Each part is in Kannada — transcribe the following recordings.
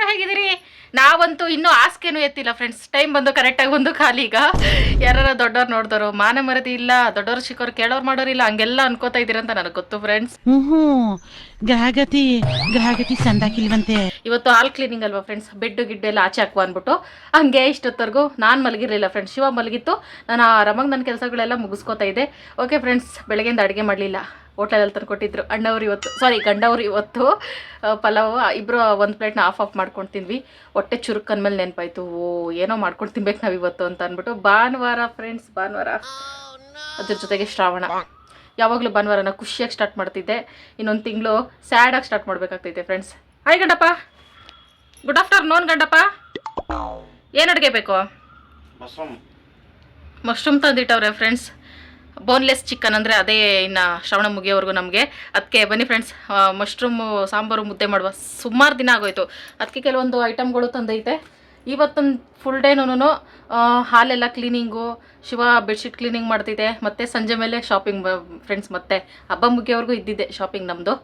ಎಲ್ರು ಹೇಗಿದ್ದೀರಿ? ನಾವಂತೂ ಇನ್ನೂ ಆಸ್ಕೆನೂ ಎತ್ತಿಲ್ಲ ಫ್ರೆಂಡ್ಸ್ ಟೈಮ್ ಬಂದು ಕರೆಕ್ಟಾಗಿ ಬಂದು ಖಾಲಿ ಈಗ. ಯಾರು ದೊಡ್ಡವ್ರು ನೋಡಿದವರು ಮಾನ ಮರದಿ ಇಲ್ಲ ದೊಡ್ಡವ್ರು ಚಿಕ್ಕವ್ರು ಕೇಳೋರು ಮಾಡೋರಿಲ್ಲ ಹಂಗೆಲ್ಲ ಅನ್ಕೋತಾ ಅಂತ ನನಗೆ ಗೊತ್ತು ಫ್ರೆಂಡ್ಸ್ ಗ್ರಹಗತಿ ಗ್ರಹಗತಿ ಸಂದಾಕಿಲ್ವಂತೆ. ಇವತ್ತು ಹಾಲ್ ಕ್ಲೀನಿಂಗ್ ಅಲ್ವಾ ಫ್ರೆಂಡ್ಸ್ ಬೆಡ್ಡು ಗಿಡ್ ಎಲ್ಲ ಆಚೆ ಹಾಕುವ ಅಂದ್ಬಿಟ್ಟು. ಹಂಗೆ ಇಷ್ಟೊತ್ತವರೆಗೂ ನಾನು ಮಲಗಿರಲಿಲ್ಲ ಫ್ರೆಂಡ್ಸ್ ಶಿವ ಮಲಗಿತ್ತು. ನಾನು ಆರಾಮಾಗಿ ನನ್ನ ಕೆಲಸಗಳೆಲ್ಲ ಮುಗಿಸ್ಕೋತಾ ಇದ್ದೆ. ಓಕೆ ಫ್ರೆಂಡ್ಸ್ ಬೆಳಗ್ಗೆಯಿಂದ ಅಡುಗೆ ಮಾಡಲಿಲ್ಲ. ಹೋಟೆಲಲ್ಲಿ ತಂದು ಕೊಟ್ಟಿದ್ರು ಅಣ್ಣವ್ರು ಇವತ್ತು ಸಾರಿ ಗಂಡವ್ರು ಇವತ್ತು ಪಲಾವ್ ಇಬ್ಬರು ಒಂದು ಪ್ಲೇಟ್ನ ಆಫ್ ಆಫ್ ಮಾಡ್ಕೊಂಡು ತಿಂದ್ವಿ ಹೊಟ್ಟೆ ಚುರುಕನ್ ಅಂದಮೇಲೆ ನೆನಪಾಯ್ತು. ಓ ಏನೋ ಮಾಡ್ಕೊಂಡು ತಿನ್ಬೇಕು ನಾವು ಇವತ್ತು ಅಂತ ಅಂದ್ಬಿಟ್ಟು ಭಾನುವಾರ ಫ್ರೆಂಡ್ಸ್ ಭಾನುವಾರ. ಅದ್ರ ಜೊತೆಗೆ ಶ್ರಾವಣ. ಯಾವಾಗಲೂ ಭಾನುವಾರನ ಖುಷಿಯಾಗಿ ಸ್ಟಾರ್ಟ್ ಮಾಡ್ತಿದ್ದೆ. ಇನ್ನೊಂದು ತಿಂಗಳು ಸ್ಯಾಡಾಗಿ start ಮಾಡಬೇಕಾಗ್ತೈತೆ friends hi Gandappa. Good afternoon Gandappa. ಏನು ಅಡುಗೆ ಬೇಕು? ಮಶ್ರೂಮ್. ತಂದಿಟ್ಟವ್ರೆ ಫ್ರೆಂಡ್ಸ್ ಬೋನ್ಲೆಸ್ ಚಿಕನ್ ಅಂದರೆ ಅದೇ ಇನ್ನು ಶ್ರವಣ ಮುಗಿಯೋವರೆಗೂ ನಮಗೆ. ಅದಕ್ಕೆ ಬನ್ನಿ ಫ್ರೆಂಡ್ಸ್ ಮಶ್ರೂಮು ಸಾಂಬಾರು ಮುದ್ದೆ ಮಾಡುವ. ಸುಮಾರು ದಿನ ಆಗೋಯಿತು. ಅದಕ್ಕೆ ಕೆಲವೊಂದು ಐಟಮ್ಗಳು ತಂದೈತೆ. ಇವತ್ತೊಂದು ಫುಲ್ ಡೇನೂ ಹಾಲೆಲ್ಲ ಕ್ಲೀನಿಂಗು ಶಿವ ಬೆಡ್ಶೀಟ್ ಕ್ಲೀನಿಂಗ್ ಮಾಡ್ತಿದ್ದೆ ಮತ್ತು ಸಂಜೆ ಮೇಲೆ ಶಾಪಿಂಗ್ ಫ್ರೆಂಡ್ಸ್ ಮತ್ತೆ ಹಬ್ಬ ಮುಗಿಯೋವರೆಗೂ ಇದ್ದಿದ್ದೆ ಶಾಪಿಂಗ್ ನಮ್ಮದು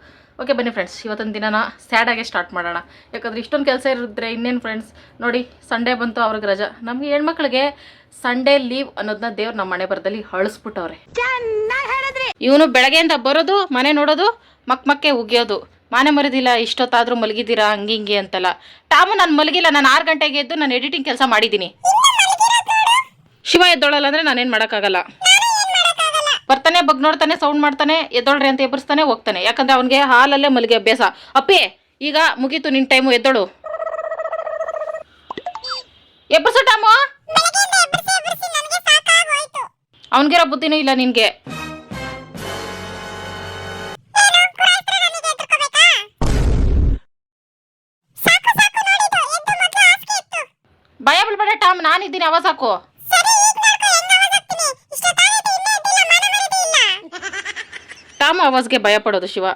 ಓಕೆ ಬನ್ನಿ ಫ್ರೆಂಡ್ಸ್ ಇವತ್ತೊಂದು ದಿನನ ಸ್ಯಾಡಾಗೆ ಸ್ಟಾರ್ಟ್ ಮಾಡೋಣ. ಯಾಕಂದರೆ ಇಷ್ಟೊಂದು ಕೆಲಸ ಇರಿದ್ರೆ ಇನ್ನೇನು ಫ್ರೆಂಡ್ಸ್ ನೋಡಿ ಸಂಡೇ ಬಂತು ಅವ್ರಿಗೆ ರಜಾ. ನಮಗೆ ಹೆಣ್ಮಕ್ಳಿಗೆ ಸಂಡೇ ಲೀವ್ ಅನ್ನೋದನ್ನ ದೇವ್ರು ನಮ್ಮ ಮನೆ ಬರದಲ್ಲಿ ಅಳಿಸ್ಬಿಟ್ಟವ್ರೆ ಇವನು ಬೆಳಗ್ಗೆಯಿಂದ ಬರೋದು ಮನೆ ನೋಡೋದು ಮಕ್ ಮಕ್ಕೆ ಉಗಿಯೋದು. ಮನೆ ಮರದಿಲ್ಲ ಇಷ್ಟೊತ್ತಾದ್ರೂ ಮಲಗಿದ್ದೀರಾ ಹಂಗೆ ಹಿಂಗೆ ಅಂತಲ್ಲ. ಟಾಮು ನಾನು ಮಲಗಿಲ್ಲ ನಾನು ಆರು ಗಂಟೆಗೆ ಎದ್ದು ನಾನು ಎಡಿಟಿಂಗ್ ಕೆಲಸ ಮಾಡಿದ್ದೀನಿ. ಶಿವ ಎದ್ದೋಳಲ್ಲ ಅಂದರೆ ನಾನೇನು ಮಾಡೋಕ್ಕಾಗಲ್ಲ. ಬರ್ತಾನೆ ಬಗ್ ನೋಡ್ತಾನೆ ಸೌಂಡ್ ಮಾಡ್ತಾನೆ ಎದ್ದೋಳ್ರಿ ಅಂತ ಎಬ್ಬರಿಸ್ತಾನೆ ಹೋಗ್ತಾನೆ. ಯಾಕಂದ್ರೆ ಅವನಿಗೆ ಹಾಲಲ್ಲೇ ಮಲಗಿ ಅಭ್ಯಾಸ. ಅಪ್ಪಿ ಈಗ ಮುಗೀತು ನಿನ್ನ ಟೈಮು ಎದ್ದೋಳು. ಎಬ್ಬರಿಸು ಟಾಮು. ಅವನಿಗಿರೋ ಬುದ್ಧಿನೂ ಇಲ್ಲ ನಿನಗೆ. ಭಯ ಬಿಡ್ಬೇಡ ಟಾಮ್ ನಾನಿದ್ದೀನಿ ಅವ ಸಾಕು. ಟಾಮ್ ಆವಾಜ್ಗೆ ಭಯ ಪಡೋದು ಶಿವ.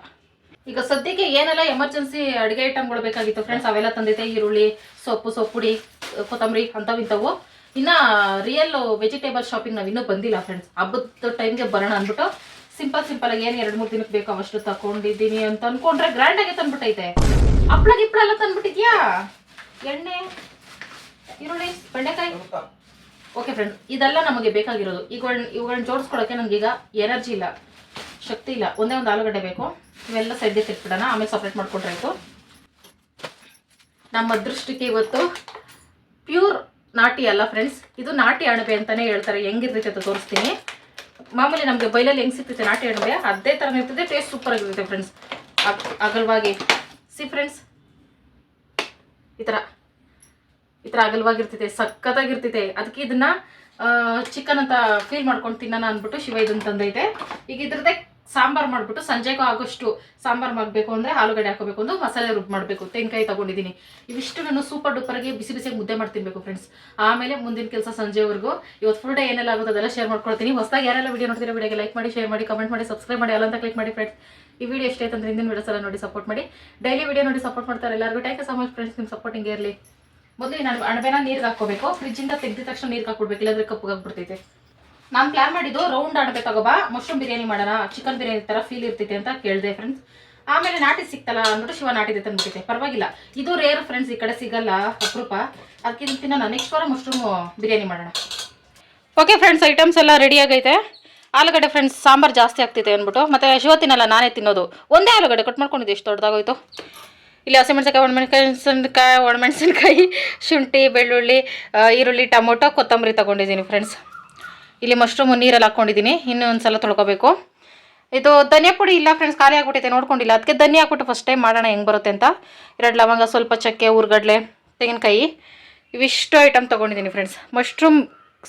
ಈಗ ಸದ್ಯಕ್ಕೆ ಏನೆಲ್ಲ ಎಮರ್ಜೆನ್ಸಿ ಅಡುಗೆ ಐಟಮ್ಗಳು ಬೇಕಾಗಿತ್ತು ಫ್ರೆಂಡ್ಸ್ ಅವೆಲ್ಲ ತಂದಿದ್ದೆ ಈರುಳ್ಳಿ ಸೊಪ್ಪು ಸೊಪ್ಪುಡಿ ಕೊತ್ತಂಬರಿ ಅಂಥವು ಇಂಥವು. ಇನ್ನ ರಿಯಲ್ ವೆಜಿಟೇಬಲ್ ಶಾಪಿಂಗ್ ನಾವು ಇನ್ನೂ ಬಂದಿಲ್ಲ ಫ್ರೆಂಡ್ಸ್ ಹಬ್ಬದ ಟೈಮ್ಗೆ ಬರೋಣ ಅಂದ್ಬಿಟ್ಟು ಸಿಂಪಲ್ ಸಿಂಪಲ್ ಆಗಿ ಏನು ಎರಡು ಮೂರು ದಿನಕ್ಕೆ ಬೇಕು ಅವಷ್ಟು ತಗೊಂಡಿದ್ದೀನಿ ಅಂತ ಅನ್ಕೊಂಡ್ರೆ ಗ್ರ್ಯಾಂಡ್ ಆಗಿ ತಂದ್ಬಿಟ್ಟೈತೆ. ಹಪ್ಳ ಗಿಪ್ಳ ಎಲ್ಲ ತಂದ್ಬಿಟ್ಟಿದ್ಯಾ? ಎಣ್ಣೆ ಈರುಳ್ಳಿ ಬೆಂಡೆಕಾಯಿ? ಓಕೆ ಫ್ರೆಂಡ್ ಇದೆಲ್ಲ ನಮಗೆ ಬೇಕಾಗಿರೋದು. ಈಗ ಇವುಗಳನ್ನ ಜೋಡಿಸ್ಕೊಳಕ್ಕೆ ನನಗೀಗ ಎನರ್ಜಿ ಇಲ್ಲ ಶಕ್ತಿ ಇಲ್ಲ. ಒಂದೇ ಒಂದು ಆಲೂಗಡ್ಡೆ ಬೇಕು. ಇವೆಲ್ಲ ಸದ್ಯಕ್ಕೆ ಇಟ್ಬಿಡೋಣ ಆಮೇಲೆ ಸಪ್ರೇಟ್ ಮಾಡ್ಕೊಂಡ್ರೆ ನಮ್ಮ ಅದೃಷ್ಟಕ್ಕೆ ಇವತ್ತು ಪ್ಯೂರ್ ನಾಟಿ ಅಲ್ಲ ಫ್ರೆಂಡ್ಸ್ ಇದು ನಾಟಿ ಅಣಬೆ ಅಂತಾನೆ ಹೇಳ್ತಾರೆ. ಹೆಂಗಿರ್ತೈತೆ ಅಂತ ತೋರಿಸ್ತೀನಿ. ಮಾಮೂಲಿ ನಮಗೆ ಬೈಲಲ್ಲಿ ಹೆಂಗೆ ಸಿಗ್ತೈತೆ ನಾಟಿ ಅಣಬೆ? ಅದೇ ಥರ ಇರ್ತದೆ ಟೇಸ್ಟ್ ಸೂಪರ್ ಆಗಿರ್ತೈತೆ ಫ್ರೆಂಡ್ಸ್ ಅಗಲವಾಗಿ. ಸಿ ಫ್ರೆಂಡ್ಸ್ ಈ ಥರ ಈ ಥರ ಅಗಲವಾಗಿರ್ತೈತೆ, ಸಖತ್ತಾಗಿರ್ತೈತೆ. ಅದಕ್ಕೆ ಇದನ್ನ ಚಿಕನ್ ಅಂತ ಫೀಲ್ ಮಾಡ್ಕೊಂಡು ತಿನ್ನೋಣ ಅಂದ್ಬಿಟ್ಟು ಶಿವ ಇದನ್ನು ತಂದೈತೆ. ಈಗ ಇದ್ರದ್ದೇ ಸಾಂಬಾರ್ ಮಾಡಿಬಿಟ್ಟು ಸಂಜೆಗೂ ಆಗೋಷ್ಟು ಸಾಂಬಾರ್ ಮಾಡಬೇಕು ಅಂದರೆ ಆಲೂಗಡ್ಡೆ ಹಾಕೋಬೇಕು ಒಂದು ಮಸಾಲೆ ರುಬ್ಬು ಮಾಡಬೇಕು, ತೆಂಗಿನಕಾಯಿ ತಗೊಂಡಿದ್ದೀನಿ. ಇವಿಷ್ಟು ನಾನು ಸೂಪರ್ ಡೂಪರ್ಗೆ ಬಿಸಿ ಬಿಸಿ ಮುದ್ದೆ ಮಾಡಿ ಫ್ರೆಂಡ್ಸ್ ಆಮೇಲೆ ಮುಂದಿನ ಕೆಲಸ ಸಂಜೆವರೆಗೂ. ಇವತ್ತು ಫುಲ್ ಡೇ ಏನೆಲ್ಲ ಆಗುತ್ತೆ ಅದೆಲ್ಲ ಶೇರ್ ಮಾಡ್ಕೊಳ್ತೀನಿ. ಹೊಸದಾಗಿ ಯಾರೆಲ್ಲ ವಿಡಿಯೋ ನೋಡ್ತೀರಾ ವೀಡಿಯೋಗೆ ಲೈಕ್ ಮಾಡಿ ಶೇರ್ ಮಾಡಿ ಕಮೆಂಟ್ ಮಾಡಿ ಸಬ್ಸ್ಕ್ರೈಬ್ ಮಾಡಿ, ಅಲ್ಲ ಅಂತ ಕ್ಲಿಕ್ ಮಾಡಿ ಫ್ರೆಂಡ್ಸ್ ಈ ವಿಡಿಯೋ ಎಷ್ಟೇ ಅಂದ್ರೆ ಹಿಂದಿನ ವಿಡಿಯೋಸ್ ಎಲ್ಲ ನೋಡಿ ಸಪೋರ್ಟ್ ಮಾಡಿ. ಡೈಲಿ ವಿಡಿಯೋ ನೋಡಿ ಸಪೋರ್ಟ್ ಮಾಡ್ತಾರೆ ಎಲ್ಲರಿಗೂ. Thank you so much friends ನಿಮ್ಮ ಸಪೋರ್ಟ್ ಹಿಂಗೆ ಇರಲಿ. ಮೊದಲು ನಾನು ಅಣಬೆನ ನೀರಿಗೆ ಹಾಕೋಬೇಕು ಫ್ರಿಜ್ಜಿಂದ ತೆಗೆದ ತಕ್ಷಣ ನೀರಿಗೆ ಹಾಕ್ಬಿಡ್ಬೇಕು ಇಲ್ಲಾಂದ್ರೆ ಕಪ್ಪಗಾಗ್ಬಿಡ್ತೈತೆ ನಾನು ಪ್ಲಾನ್ ಮಾಡಿದ್ದು ರೌಂಡ್ ಅಣಬೆ ತಗೋಬಾ ಮಶ್ರೂಮ್ ಬಿರಿಯಾನಿ ಮಾಡೋಣ. ಚಿಕನ್ ಬಿರಿಯಾನಿ ಥರ ಫೀಲ್ ಇರ್ತೈತೆ ಅಂತ ಕೇಳಿದೆ ಫ್ರೆಂಡ್ಸ್ ಆಮೇಲೆ ನಾಟಿ ಸಿಕ್ತಲ್ಲ, ಅಂದ್ಬಿಟ್ಟು ಶಿವ ನಾಟಿದೆ ತಂದ್ಬಿಟ್ಟಿದೆ ಪರವಾಗಿಲ್ಲ. ಇದು ರೇರ್ ಫ್ರೆಂಡ್ಸ್ ಈ ಕಡೆ ಸಿಗಲ್ಲ, ಅಪರೂಪ. ಅದಕ್ಕಿಂತ ನಾನು ನೆಕ್ಸ್ಟ್ ವಾರ ಮಶ್ರೂಮ್ ಬಿರಿಯಾನಿ ಮಾಡೋಣ. ಓಕೆ ಫ್ರೆಂಡ್ಸ್ ಐಟಮ್ಸ್ ಎಲ್ಲ ರೆಡಿ ಆಗೈತೆ. ಆಲೂಗಡ್ಡೆ ಫ್ರೆಂಡ್ಸ್ ಸಾಂಬಾರು ಜಾಸ್ತಿ ಆಗ್ತಿದೆ ಅಂದ್ಬಿಟ್ಟು. ಮತ್ತೆ ಶಿವ ತಿನ್ನಲ್ಲ ನಾನೇ ತಿನ್ನೋದು. ಒಂದೇ ಆಲೂಗಡ್ಡೆ ಕಟ್ ಮಾಡ್ಕೊಂಡಿದ್ದೆ ಎಷ್ಟು ದೊಡ್ಡದಾಗೋಯ್ತು. ಇಲ್ಲಿ ಹಸಿಮೆಣಸಿನ್ಕಾಯಿ, ಒಣಮೆಣಸಿನ್ಕಾಯಿ ಒಣಮೆಣಸಿನ್ಕಾಯಿ, ಶುಂಠಿ, ಬೆಳ್ಳುಳ್ಳಿ ಈರುಳ್ಳಿ, ಟೊಮೊಟೊ, ಕೊತ್ತಂಬರಿ ತಗೊಂಡಿದ್ದೀನಿ ಫ್ರೆಂಡ್ಸ್ ಇಲ್ಲಿ ಮಶ್ರೂಮ್ ನೀರಲ್ಲಿ ಹಾಕ್ಕೊಂಡಿದ್ದೀನಿ. ಇನ್ನೂ ಒಂದು ಸಲ ತೊಳ್ಕೊಬೇಕು. ಇದು ಧನಿಯಾ ಪುಡಿ ಇಲ್ಲ ಫ್ರೆಂಡ್ಸ್ ಖಾಲಿ ಆಗ್ಬಿಟ್ಟಿದೆ, ನೋಡ್ಕೊಂಡಿಲ್ಲ. ಅದಕ್ಕೆ ಧನಿಯಾ ಹಾಕ್ಬಿಟ್ಟು ಫಸ್ಟ್ ಟೈಮ್ ಮಾಡೋಣ, ಹೆಂಗೆ ಬರುತ್ತೆ ಅಂತ. ಎರಡು ಲವಂಗ, ಸ್ವಲ್ಪ ಚಕ್ಕೆ, ಊರುಗಡ್ಲೆ, ತೆಂಗಿನಕಾಯಿ, ಇವಿಷ್ಟು ಐಟಮ್ ತೊಗೊಂಡಿದ್ದೀನಿ ಫ್ರೆಂಡ್ಸ್ ಮಶ್ರೂಮ್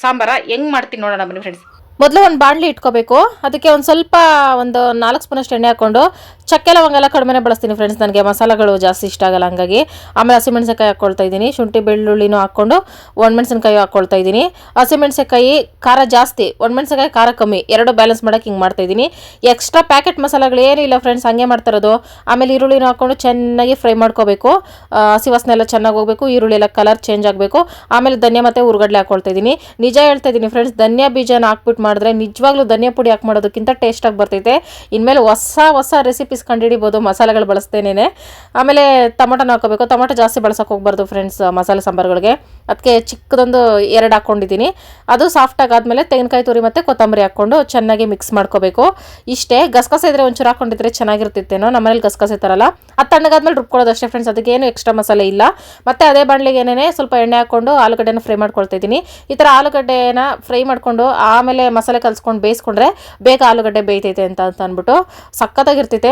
ಸಾಂಬಾರ ಹೆಂಗೆ ಮಾಡ್ತೀನಿ ನೋಡೋಣ ಬನ್ನಿ ಫ್ರೆಂಡ್ಸ್ ಮೊದಲು ಒಂದು ಬಾಣಲಿ ಇಟ್ಕೋಬೇಕು. ಅದಕ್ಕೆ ಒಂದು ಸ್ವಲ್ಪ, ಒಂದು ನಾಲ್ಕು ಸ್ಪೂನಷ್ಟು ಎಣ್ಣೆ ಹಾಕ್ಕೊಂಡು ಚಕ್ಕೆ ಲವಂಗ ಎಲ್ಲ ಕಡಿಮೆನೇ ಬಳಸ್ತೀನಿ ಫ್ರೆಂಡ್ಸ್ ನನಗೆ ಮಸಾಲೆಗಳು ಜಾಸ್ತಿ ಇಷ್ಟ ಆಗಲ್ಲ, ಹಂಗಾಗಿ ಆಮೇಲೆ ಹಸಿಮೆಣಸಿನಕಾಯಿ ಹಾಕ್ಕೊಳ್ತಾ ಇದ್ದೀನಿ. ಶುಂಠಿ ಬೆಳ್ಳುಳ್ಳಿನೂ ಹಾಕ್ಕೊಂಡು ಒಣಮೆಣಸಿನಕಾಯಿ ಹಾಕ್ಕೊಳ್ತಾ ಇದ್ದೀನಿ. ಹಸಿಮೆಣಸಿನಕಾಯಿ ಖಾರ ಜಾಸ್ತಿ ಒಣಮೆಣಸಿನಕಾಯಿ ಖಾರ ಕಮ್ಮಿ, ಎರಡು ಬ್ಯಾಲೆನ್ಸ್ ಮಾಡೋಕೆ ಹಿಂಗೆ ಮಾಡ್ತಾ ಇದ್ದೀನಿ. ಎಕ್ಸ್ಟ್ರಾ ಪ್ಯಾಕೆಟ್ ಮಸಾಲೆಗಳು ಏನಿಲ್ಲ ಫ್ರೆಂಡ್ಸ್ ಹಂಗೆ ಮಾಡ್ತಾ ಇರೋದು. ಆಮೇಲೆ ಈರುಳ್ಳಿನೂ ಹಾಕ್ಕೊಂಡು ಚೆನ್ನಾಗಿ ಫ್ರೈ ಮಾಡ್ಕೋಬೇಕು. ಹಸಿ ವಾಸನೆ ಎಲ್ಲ ಚೆನ್ನಾಗಿ ಹೋಗಬೇಕು, ಈರುಳ್ಳಿ ಎಲ್ಲ ಕಲರ್ ಚೇಂಜ್ ಆಗಬೇಕು. ಆಮೇಲೆ ಧನಿಯಾ ಮತ್ತು ಉರ್ಗಡ್ಲೆ ಹಾಕ್ಕೊಳ್ತಾ ಇದ್ದೀನಿ. ನಿಜ ಹೇಳ್ತಾ ಇದ್ದೀನಿ ಫ್ರೆಂಡ್ಸ್ ಧನ್ಯಾ ಬೀಜನ ಹಾಕ್ಬಿಟ್ಟು ಮಾಡಿದ್ರೆ ನಿಜವಾಗ್ಲೂ ಧನಿಯಾ ಪುಡಿ ಹಾಕಿ ಮಾಡೋದಕ್ಕಿಂತ ಟೇಸ್ಟಾಗಿ ಬರ್ತೈತೆ. ಇನ್ಮೇಲೆ ಹೊಸ ಹೊಸ ರೆಸಿಪೀಸ್ ಈಸ್ ಕಂಡುಹಿಡಿಬೋದು, ಮಸಾಲೆಗಳು ಬಳಸ್ತೇನೆ ಆಮೇಲೆ ಟೊಮೊಟೊನ ಹಾಕೋಬೇಕು. ಟೊಮೊಟೊ ಜಾಸ್ತಿ ಬಳಸೋಕೆ ಹೋಗ್ಬಾರ್ದು ಫ್ರೆಂಡ್ಸ್ ಮಸಾಲೆ ಸಾಂಬಾರುಗಳಿಗೆ. ಅದಕ್ಕೆ ಚಿಕ್ಕದೊಂದು ಎರಡು ಹಾಕ್ಕೊಂಡಿದ್ದೀನಿ ಅದು ಸಾಫ್ಟ್ ಆಗಾದಮೇಲೆ ತೆಂಗಿನಕಾಯಿ ತುರಿ ಮತ್ತು ಕೊತ್ತಂಬರಿ ಹಾಕ್ಕೊಂಡು ಚೆನ್ನಾಗಿ ಮಿಕ್ಸ್ ಮಾಡ್ಕೋಬೇಕು. ಇಷ್ಟೇ, ಗಸಗಸೆ ಇದ್ರೆ ಒಂಚೂರು ಹಾಕ್ಕೊಂಡಿದ್ರೆ ಚೆನ್ನಾಗಿರ್ತಿತ್ತೇನೋ, ನಮ್ಮನೇಲಿ ಗಸಗಸೆ ತರಲ್ಲ. ಅದು ತಣ್ಣಗಾದ್ಮೇಲೆ ರುಬ್ಕೊಳ್ಳೋದು ಅಷ್ಟೇ ಫ್ರೆಂಡ್ಸ್, ಅದಕ್ಕೆ ಏನು ಎಕ್ಸ್ಟ್ರಾ ಮಸಾಲೆ ಇಲ್ಲ. ಮತ್ತು ಅದೇ ಬಾಣಲಿಗೆ ಏನೇನೆ, ಸ್ವಲ್ಪ ಎಣ್ಣೆ ಹಾಕ್ಕೊಂಡು ಆಲೂಗಡ್ಡೆನ ಫ್ರೈ ಮಾಡ್ಕೊಳ್ತಾ ಇದ್ದೀನಿ ಈ ಥರ ಆಲೂಗಡ್ಡೆನ ಫ್ರೈ ಮಾಡಿಕೊಂಡು ಆಮೇಲೆ ಮಸಾಲೆ ಕಲಿಸ್ಕೊಂಡು ಬೇಯಿಸ್ಕೊಂಡ್ರೆ ಬೇಗ ಆಲೂಗಡ್ಡೆ ಬೇಯ್ತೈತೆ ಅಂತ ಅಂತ ಅಂದ್ಬಿಟ್ಟು ಸಖತ್ತಾಗಿರ್ತೈತೆ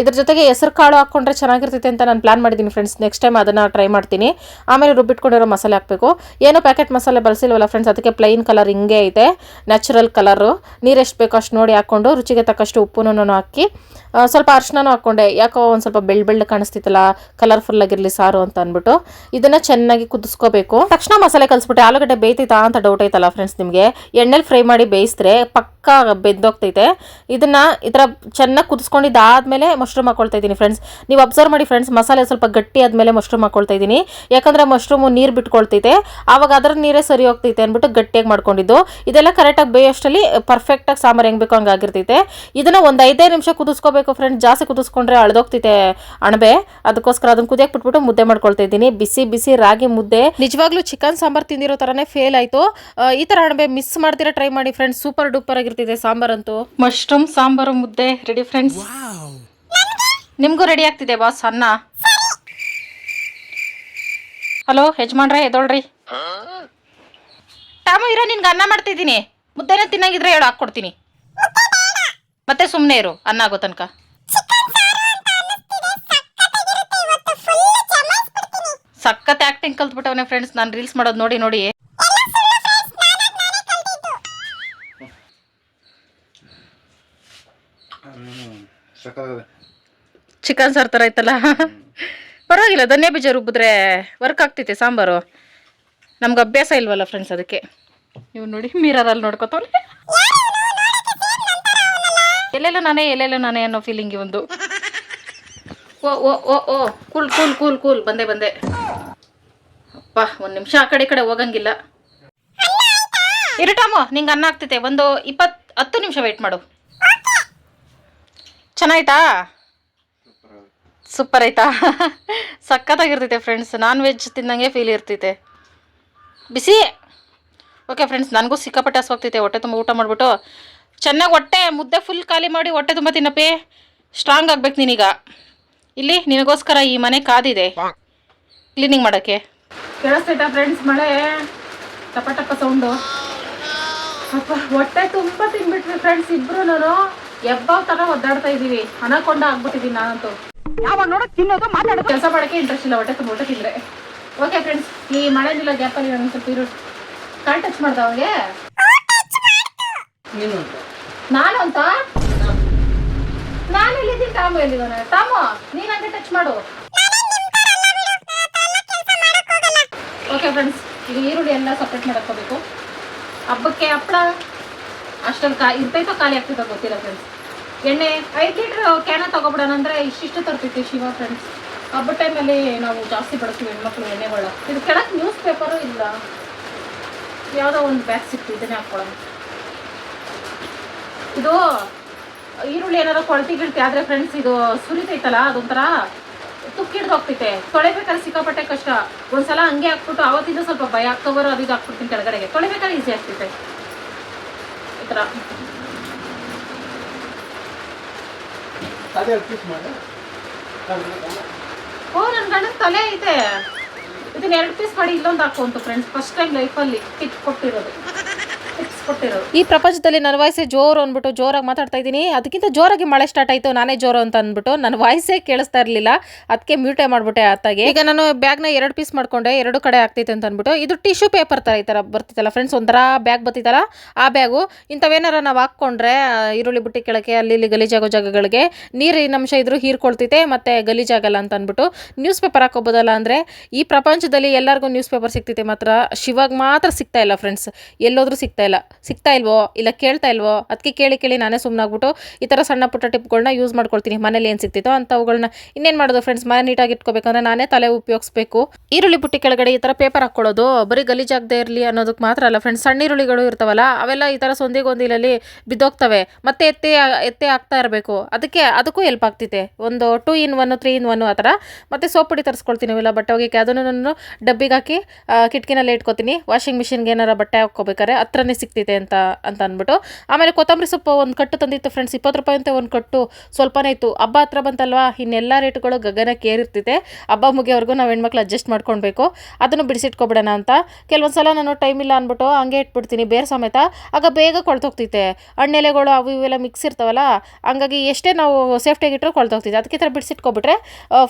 ಇದ್ರ ಜೊತೆಗೆ ಹೆಸರು ಕಾಳು ಹಾಕ್ಕೊಂಡ್ರೆ ಚೆನ್ನಾಗಿರ್ತೈತೆ ಅಂತ ನಾನು ಪ್ಲಾನ್ ಮಾಡಿದ್ದೀನಿ ಫ್ರೆಂಡ್ಸ್ ನೆಕ್ಸ್ಟ್ ಟೈಮ್ ಅದನ್ನು ಟ್ರೈ ಮಾಡ್ತೀನಿ. ಆಮೇಲೆ ರುಬ್ಬಿಟ್ಕೊಂಡಿರೋ ಮಸಾಲೆ ಹಾಕಬೇಕು. ಏನೋ ಪ್ಯಾಕೆಟ್ ಮಸಾಲೆ ಬಳಸಿಲ್ವಲ್ಲ ಫ್ರೆಂಡ್ಸ್ ಅದಕ್ಕೆ ಪ್ಲೈನ್ ಕಲರ್ ಹಿಂಗೆ ಐತೆ. ನ್ಯಾಚುರಲ್ ಕಲರು ನೀರು ಎಷ್ಟು ಬೇಕೋ ಅಷ್ಟು ನೋಡಿ ಹಾಕ್ಕೊಂಡು ರುಚಿಗೆ ತಕ್ಕಷ್ಟು ಉಪ್ಪುನೂ ಹಾಕಿ ಸ್ವಲ್ಪ ಅರ್ಶಿನೂ ಹಾಕ್ಕೊಂಡೆ. ಯಾಕೋ ಒಂದು ಸ್ವಲ್ಪ ಬೆಳ್ಳ ಬೆಳ್ಳ ಕಾಣಿಸ್ತಿತ್ತಲ್ಲ ಕಲರ್ಫುಲ್ ಆಗಿರಲಿ ಸಾರು ಅಂತ ಅಂದ್ಬಿಟ್ಟು. ಇದನ್ನು ಚೆನ್ನಾಗಿ ಕುದಿಸ್ಕೋಬೇಕು. ತಕ್ಷಣ ಮಸಾಲೆ ಕಲಿಸ್ಬಿಟ್ಟು. ಆಲೂಗಡ್ಡೆ ಬೇಯ್ತೈತಾ ಅಂತ ಡೌಟ್ ಐತಲ್ಲ ಫ್ರೆಂಡ್ಸ್ ನಿಮಗೆ. ಎಣ್ಣೆಲಿ ಫ್ರೈ ಮಾಡಿ ಬೇಯಿಸಿದ್ರೆ ಪಕ್ಕ ಬೆಂದೋಗ್ತೈತೆ. ಇದನ್ನು ಈ ಥರ ಚೆನ್ನಾಗಿ ಕುದಿಸ್ಕೊಂಡಿದ್ದಾದ್ಮೇಲೆ ಮಶ್ರೂಮ್ ಹಾಕೊಳ್ತಾ ಇದ್ದೀನಿ ಫ್ರೆಂಡ್ಸ್ ನೀವು ಅಬ್ಸರ್ವ್ ಮಾಡಿ ಫ್ರೆಂಡ್ಸ್ ಮಸಾಲೆ ಸ್ವಲ್ಪ ಗಟ್ಟಿ ಆದಮೇಲೆ ಮಶ್ರೂಮ್ ಹಾಕೊಳ್ತಾ ಇದ್ದೀನಿ. ಯಾಕಂದರೆ ಮಶ್ರೂಮು ನೀರು ಬಿಟ್ಕೊಳ್ತೈತೆ. ಆವಾಗ ಅದರ ನೀರೇ ಸರಿ ಹೋಗ್ತೈತೆ ಅಂದ್ಬಿಟ್ಟು ಗಟ್ಟಿಯಾಗಿ ಮಾಡ್ಕೊಂಡಿದ್ದು. ಇದೆಲ್ಲ ಕರೆಕ್ಟಾಗಿ ಬೇಯೋಷ್ಟಲ್ಲಿ ಪರ್ಫೆಕ್ಟಾಗಿ ಸಾಂಬಾರು ಹೆಂಗೆ ಬೇಕೋ ಹಂಗೆ ಆಗಿರ್ತೈತೆ. ಇದನ್ನು ಒಂದು ಐದೇ ನಿಮಿಷ ಕುದಿಸ್ಕೋಬೇಕು ಫ್ರೆಂಡ್ಸ್ ಜಾಸ್ತಿ ಕುದಿಸ್ಕೊಂಡ್ರೆ ಅಳ್ದೋಗ್ತೈತೆ ಅಣಬೆ. ಅದಕ್ಕೋಸ್ಕರ ಅದನ್ನ ಕುದಿಯಕ್ಕೆ ಬಿಟ್ಬಿಟ್ಟು ಮುದ್ದೆ ಮಾಡ್ಕೊಳ್ತಾ ಇದ್ದೀನಿ. ಬಿಸಿ ಬಿಸಿ ರಾಗಿ ಮುದ್ದೆ. ನಿಜವಾಗ್ಲೂ ಚಿಕನ್ ಸಾಂಬಾರು ತಿಂದಿರೋ ಥರನೇ ಫೇಲ್ ಆಯಿತು. ಈ ಥರ ಅಣಬೆ ಮಿಸ್ ಮಾಡ್ತೀರಾ ಟ್ರೈ ಮಾಡಿ ಫ್ರೆಂಡ್ಸ್ ಸೂಪರ್ ಡೂಪರ್ ಆಗಿರ್ತಿದೆ ಸಾಂಬಾರಂತೂ ಮಶ್ರೂಮ್ ಸಾಂಬಾರು ಮುದ್ದೆ. ರೆಡಿ ಫ್ರೆಂಡ್ಸ್ ನಿಮಗೂ ರೆಡಿ ಆಗ್ತಿದೆ ಬಾಸ್ ಅನ್ನ? ಹಲೋ ಯಜಮಾನ್ರೆ, ಎದೋಳ್ರಿ? ಟಾಮು, ಇರೋ, ನಿನ್ಗೆ ಅನ್ನ ಮಾಡ್ತಿದ್ದೀನಿ. ಮುದ್ದೆನ ತಿನ್ನಂಗಿದ್ರೆ ಹೇಳು, ಹಾಕ್ಕೊಡ್ತೀನಿ. ಮತ್ತೆ ಸುಮ್ಮನೆ ಇರು, ಅನ್ನ ಆಗೋ ತನಕ. ಸಖತ್ ಆಕ್ಟಿಂಗ್ ಕಲ್ತ್ಬಿಟ್ಟವನೇ ಫ್ರೆಂಡ್ಸ್ ನಾನು ರೀಲ್ಸ್ ಮಾಡೋದು ನೋಡಿ ನೋಡಿ. ಚಿಕನ್ ಸಾರು ಥರ ಐತಲ್ಲ? ಪರವಾಗಿಲ್ಲ ಧನ್ಯ ಬೀಜ ರುಬ್ಬಿದ್ರೆ ವರ್ಕ್ ಆಗ್ತೈತೆ ಸಾಂಬಾರು. ನಮ್ಗೆ ಅಭ್ಯಾಸ ಇಲ್ವಲ್ಲ ಫ್ರೆಂಡ್ಸ್ ಅದಕ್ಕೆ. ನೀವು ನೋಡಿ ಮಿರರಲ್ಲಿ ನೋಡ್ಕೊತಾವ್ರಿ ಎಲ್ಲೆಲ್ಲ ನಾನೇ ಎಲ್ಲೆಲ್ಲ ನಾನೇ ಅನ್ನೋ ಫೀಲಿಂಗ್ ಒಂದು. ಓ ಓ ಓ ಓ ಕೂಲ್ ಕೂಲ್ ಕೂಲ್ ಕೂಲ್ ಬಂದೆ ಬಂದೆ. ಅಪ್ಪ ಒಂದು ನಿಮಿಷ ಆ ಕಡೆ ಈ ಕಡೆ ಹೋಗಂಗಿಲ್ಲ. ಇರುಟಾಮು ನಿಂಗೆ ಅನ್ನ ಆಗ್ತೈತೆ. ಒಂದು ಇಪ್ಪತ್ತು ಹತ್ತು ನಿಮಿಷ ವೆಯ್ಟ್ ಮಾಡು. ಚೆನ್ನಾಯ್ತಾ? ಸೂಪರ್ ಆಯ್ತಾ? ಸಖತ್ತಾಗಿರ್ತೈತೆ ಫ್ರೆಂಡ್ಸ್ ನಾನ್ ವೆಜ್ ತಿಂದಂಗೆ ಫೀಲ್ ಇರ್ತೈತೆ. ಬಿಸಿ ಓಕೆ ಫ್ರೆಂಡ್ಸ್ ನನಗೂ ಸಿಕ್ಕಾಪಟ್ಟೆ ಹಸ್ವಾಗ್ತೈತೆ. ಹೊಟ್ಟೆ ತುಂಬ ಊಟ ಮಾಡಿಬಿಟ್ಟು. ಚೆನ್ನಾಗಿ ಹೊಟ್ಟೆ, ಮುದ್ದೆ ಫುಲ್ ಖಾಲಿ ಮಾಡಿ ಹೊಟ್ಟೆ ತುಂಬ ತಿನ್ನಪ್ಪಿ. ಸ್ಟ್ರಾಂಗ್ ಆಗ್ಬೇಕು ನೀನೀಗ. ಇಲ್ಲಿ ನಿನಗೋಸ್ಕರ ಈ ಮನೆ ಕಾದಿದೆ. ಕ್ಲೀನಿಂಗ್ ಮಾಡೋಕ್ಕೆ. ಕೇಳಿಸ್ತೈತಾ ಫ್ರೆಂಡ್ಸ್ ಮಳೆ ಟಪ ಟಪ ಸೌಂಡು ಅಪ್ಪ, ಹೊಟ್ಟೆ ತುಂಬ ತಿನ್ಬಿಟ್ವಿ ಫ್ರೆಂಡ್ಸ್ ಇಬ್ರು ನಾನು ಎಬ್ಬಾವ್ ತರ ಒದ್ದಾಡ್ತಾ ಇದೀವಿ. ಅನಕೊಂಡ ಆಗ್ಬಿಟ್ಟಿದ್ದೀನಿ ನಾನಂತೂ. ಯಾವಾಗ ನೋಡೋ ತಿನ್ನೋದು ಮಾತಾಡೋದು. ಕೆಲಸ ಮಾಡಕ್ಕೆ ಇಂಟ್ರೆಸ್ಟ್ ಇಲ್ಲ ಹೊಟ್ಟೆ ತುಂಬ ತಿಂದ್ರೆ. ಓಕೆ ಫ್ರೆಂಡ್ಸ್ ಈ ಮಳೆನಿಲ್ಲ ಗ್ಯಾಪಲ್ಲಿ ನಾನು ಸ್ವಲ್ಪ ಇರು. ಕಾಲ್ ಟಚ್ ಮಾಡ್ದ ಅವಂಗೆ ನೀನು ಅಂತ. ನಾನು ಅಂತ? ನಾನು ಎಲ್ಲಿದ್ದೀನಿ ತಾಮು ಎಲ್ಲಿದ್ದಾನೆ? ತಾಮು ನೀನ್ ಹಂಗೆ ಟಚ್ ಮಾಡು. ಓಕೆ ಫ್ರೆಂಡ್ಸ್ ಈಗ ಈರುಳ್ಳಿ ಎಲ್ಲ ಸಪ್ರೇಟ್ ಮಾಡ್ಕೋಬೇಕು ಹಬ್ಬಕ್ಕೆ ಹಪ್ಪಳ ಅಷ್ಟೊಂದು ಕಾ ಇರ್ತೈತೋ ಖಾಲಿ ಆಗ್ತೈತೋ ಗೊತ್ತಿಲ್ಲ ಫ್ರೆಂಡ್ಸ್ ಎಣ್ಣೆ, ಐದು ಲೀಟ್ರ್ ಕ್ಯಾನ ತಗೊಬಿಡೋಣ ಅಂದರೆ ಇಷ್ಟಿಷ್ಟು ತರ್ತಿತ್ತು ಶಿವ ಫ್ರೆಂಡ್ಸ್ ಹಬ್ಬದ ಟೈಮಲ್ಲಿ ನಾವು ಜಾಸ್ತಿ ಬಳಸ್ತೀವಿ ಹೆಣ್ಮಕ್ಳು ಎಣ್ಣೆಗಳ ಇದು ಕೆಳಗೆ ನ್ಯೂಸ್ ಪೇಪರು ಇಲ್ಲ. ಯಾವುದೋ ಒಂದು ಬ್ಯಾಗ್ ಸಿಕ್ತು, ಇದನ್ನೇ ಹಾಕ್ಕೊಳ್ಳೋಣ. ಇದು, ಈರುಳ್ಳಿ ಏನಾರ ಕೊಳತಿ ಗಿಳ್ತಿ ಆದರೆ ಫ್ರೆಂಡ್ಸ್ ಇದು ಸುರಿತೈತಲ್ಲ ಅದೊಂಥರ ತುಕ್ಕಿಡ್ದು ಹೋಗ್ತೈತೆ ತೊಳೆಬೇಕಾದ್ರೆ ಸಿಕ್ಕಾಪಟ್ಟೆ ಕಷ್ಟ. ಒಂದ್ಸಲ ಹಂಗೆ ಹಾಕ್ಬಿಟ್ಟು ಅವತ್ತಿಂದ ಸ್ವಲ್ಪ ಭಯ ಕವರ್ ಅದು ಇದು ಹಾಕ್ಬಿಡ್ತೀನಿ ಕೆಳಗಡೆಗೆ. ತೊಳೆಬೇಕಾದ್ರೆ ಈಸಿ ಆಗ್ತೈತೆ ಈ ಥರ. ಓ ನನ್ನ ಗಂಡನ ತಲೆ ಇದೆ. ಇದನ್ನ ಎರಡು ಪೀಸ್ ಮಾಡಿ ಇಲ್ಲೊಂದು ಹಾಕು ಅಂತ ಫ್ರೆಂಡ್ಸ್ ಫಸ್ಟ್ ಟೈಮ್ ಲೈಫಲ್ಲಿ ಕಿಟ್ ಕೊಟ್ಟಿರೋದು. ಈ ಪ್ರಪಂಚದಲ್ಲಿ ನನ್ನ ವಾಯ್ಸೇ ಜೋರು ಅಂದ್ಬಿಟ್ಟು ಜೋರಾಗಿ ಮಾತಾಡ್ತಾ ಇದ್ದೀನಿ. ಅದಕ್ಕಿಂತ ಜೋರಾಗಿ ಮಳೆ ಸ್ಟಾರ್ಟ್ ಆಯಿತು, ನಾನೇ ಜೋರು ಅಂತ ಅಂದ್ಬಿಟ್ಟು ನನ್ನ ವಾಯ್ಸೇ ಕೇಳಿಸ್ತಾ ಇರಲಿಲ್ಲ. ಅದಕ್ಕೆ ಮ್ಯೂಟೇ ಮಾಡಿಬಿಟ್ಟೆ ಆತಾಗೆ ಈಗ ನಾನು ಬ್ಯಾಗ್ನ ಎರಡು ಪೀಸ್ ಮಾಡಿಕೊಂಡೆ, ಎರಡು ಕಡೆ ಆಗ್ತೈತೆ ಅಂತ ಅಂದ್ಬಿಟ್ಟು. ಇದು ಟಿಶ್ಯೂ ಪೇಪರ್ ಥರ ಈ ಥರ ಬರ್ತಿತ್ತಲ್ಲ ಫ್ರೆಂಡ್ಸ್ ಒಂಥರ ಬ್ಯಾಗ್ ಬರ್ತಿತ್ತಲ್ಲ? ಆ ಬ್ಯಾಗು ಇಂಥವೇನಾರ ನಾವು ಹಾಕ್ಕೊಂಡ್ರೆ ಈರುಳ್ಳಿ ಬುಟ್ಟಿ ಕೆಳಗೆ, ಅಲ್ಲಿ ಇಲ್ಲಿ ಗಲೀಜಾಗೋ ಜಾಗಗಳಿಗೆ ನೀರಿನ ಅಂಶ ಇದ್ರೂ ಹೀರ್ಕೊಳ್ತೈತೆ, ಮತ್ತು ಗಲೀಜಾಗಲ್ಲ ಅಂತ ಅಂದ್ಬಿಟ್ಟು ನ್ಯೂಸ್ ಪೇಪರ್ ಹಾಕೋಬೋದಲ್ಲ ಅಂದರೆ ಈ ಪ್ರಪಂಚದಲ್ಲಿ ಎಲ್ಲರಿಗೂ ನ್ಯೂಸ್ ಪೇಪರ್ ಸಿಗ್ತೈತೆ ಮಾತ್ರ. ಶಿವಾಗ ಮಾತ್ರ ಸಿಗ್ತಾ ಇಲ್ಲ ಫ್ರೆಂಡ್ಸ್ ಎಲ್ಲೋದ್ರೂ ಸಿಗ್ತಾ ಇಲ್ಲ, ಸಿಗ್ತಾ ಇಲ್ವೋ, ಇಲ್ಲ ಕೇಳ್ತಾ ಇಲ್ವೋ ಅದಕ್ಕೆ ಕೇಳಿ ಕೇಳಿ ನಾನೇ ಸುಮ್ಮನಾಗ್ಬಿಟ್ಟು ಈ ಥರ ಸಣ್ಣ ಪುಟ್ಟ ಟಿಪ್ಗಳನ್ನ ಯೂಸ್ ಮಾಡ್ಕೊಳ್ತೀನಿ, ಮನೇಲಿ ಏನು ಸಿಗ್ತಿತ್ತೋ ಅಂಥವುಗಳನ್ನ ಇನ್ನೇನು ಮಾಡೋದು ಫ್ರೆಂಡ್ಸ್ ಮನೆ ನೀಟಾಗಿ ಇಟ್ಕೋಬೇಕಂದ್ರೆ ನಾನೇ ತಲೆ ಉಪಯೋಗಿಸ್ಬೇಕು. ಈರುಳ್ಳಿ ಬುಟ್ಟಿ ಕೆಳಗಡೆ ಈ ಥರ ಪೇಪರ್ ಹಾಕ್ಕೊಳ್ಳೋದು, ಬರೀ ಗಲೀಜಾಗದೇ ಇರಲಿ ಅನ್ನೋದಕ್ಕೆ ಮಾತ್ರ ಅಲ್ಲ ಫ್ರೆಂಡ್ಸ್ ಸಣ್ಣ ಈರುಳ್ಳಿಗಳು ಇರ್ತಾವಲ್ಲ, ಅವೆಲ್ಲ ಈ ಥರ ಸೊಂದಿಗೊಂದಿಲಲ್ಲಿ ಬಿದ್ದೋಗ್ತವೆ, ಮತ್ತೆ ಎತ್ತೆ ಎತ್ತೆ ಹಾಕ್ತಾ ಇರಬೇಕು. ಅದಕ್ಕೆ, ಅದಕ್ಕೂ ಹೆಲ್ಪ್ ಆಗ್ತಿದೆ ಒಂದು two in one three in one ಆ ಥರ. ಮತ್ತು ಸೋಪ್ ಪುಡಿ ತರಿಸ್ಕೊಳ್ತೀನಿ ಇವೆಲ್ಲ ಬಟ್ಟೆ ಹೋಗಿಕ್ಕೆ ಅದನ್ನು ನಾನು ಡಬ್ಬಿಗೆ ಹಾಕಿ ಕಿಟಕಿನಲ್ಲೇ ಇಟ್ಕೊತೀನಿ. ವಾಷಿಂಗ್ ಮಿಷಿನ್ಗೆ ಏನಾರ ಬಟ್ಟೆ ಹಾಕ್ಕೋಬೇಕಾರೆ ಹತ್ರನೇ ಸಿಗ್ತಿದೆ ಅಂತ ಅಂತ ಅಂದ್ಬಿಟ್ಟು. ಆಮೇಲೆ ಕೊತ್ತಂಬರಿ ಸೊಪ್ಪು ಒಂದು ಕಟ್ಟು ತಂದಿತ್ತು ಫ್ರೆಂಡ್ಸ್ ಇಪ್ಪತ್ತು ರೂಪಾಯಿ ಅಂತ ಒಂದು ಕಟ್ಟು ಸ್ವಲ್ಪನೇ ಇತ್ತು. ಹಬ್ಬ ಹತ್ರ ಬಂತಲ್ವಾ, ಇನ್ನೆಲ್ಲ ರೇಟ್ಗಳು ಗಗನಕ್ಕೆ ಏರಿರ್ತಿದೆ ಹಬ್ಬ ಮುಗಿಯೋವರೆಗೂ ನಾವು ಹೆಣ್ಮಕ್ಳು ಅಡ್ಜಸ್ಟ್ ಮಾಡ್ಕೊಳ್ಬೇಕು ಅದನ್ನು ಬಿಡಿಸಿಟ್ಕೊಬಿಡೋಣ ಅಂತ. ಕೆಲವೊಂದು ಸಲ ನಾನು ಟೈಮ್ ಇಲ್ಲ ಅಂದ್ಬಿಟ್ಟು ಹಂಗೆ ಇಟ್ಬಿಡ್ತೀನಿ, ಬೇರೆ ಸಮೇತ. ಆಗ ಬೇಗ ಕೊಳ್ತೋಗ್ತೈತೆ ಹಣ್ಣೆಲೆಗಳು ಅವು ಇವೆಲ್ಲ ಮಿಕ್ಸ್ ಇರ್ತಾವಲ್ಲ, ಹಂಗಾಗಿ ಎಷ್ಟೇ ನಾವು ಸೇಫ್ಟಿಯಾಗಿ ಇಟ್ಟರೂ ಕೊಳ್ತೋಗ್ತೈತೆ ಅದಕ್ಕೆ ಥರ ಬಿಡಿಸಿಟ್ಕೊಬಿಟ್ರೆ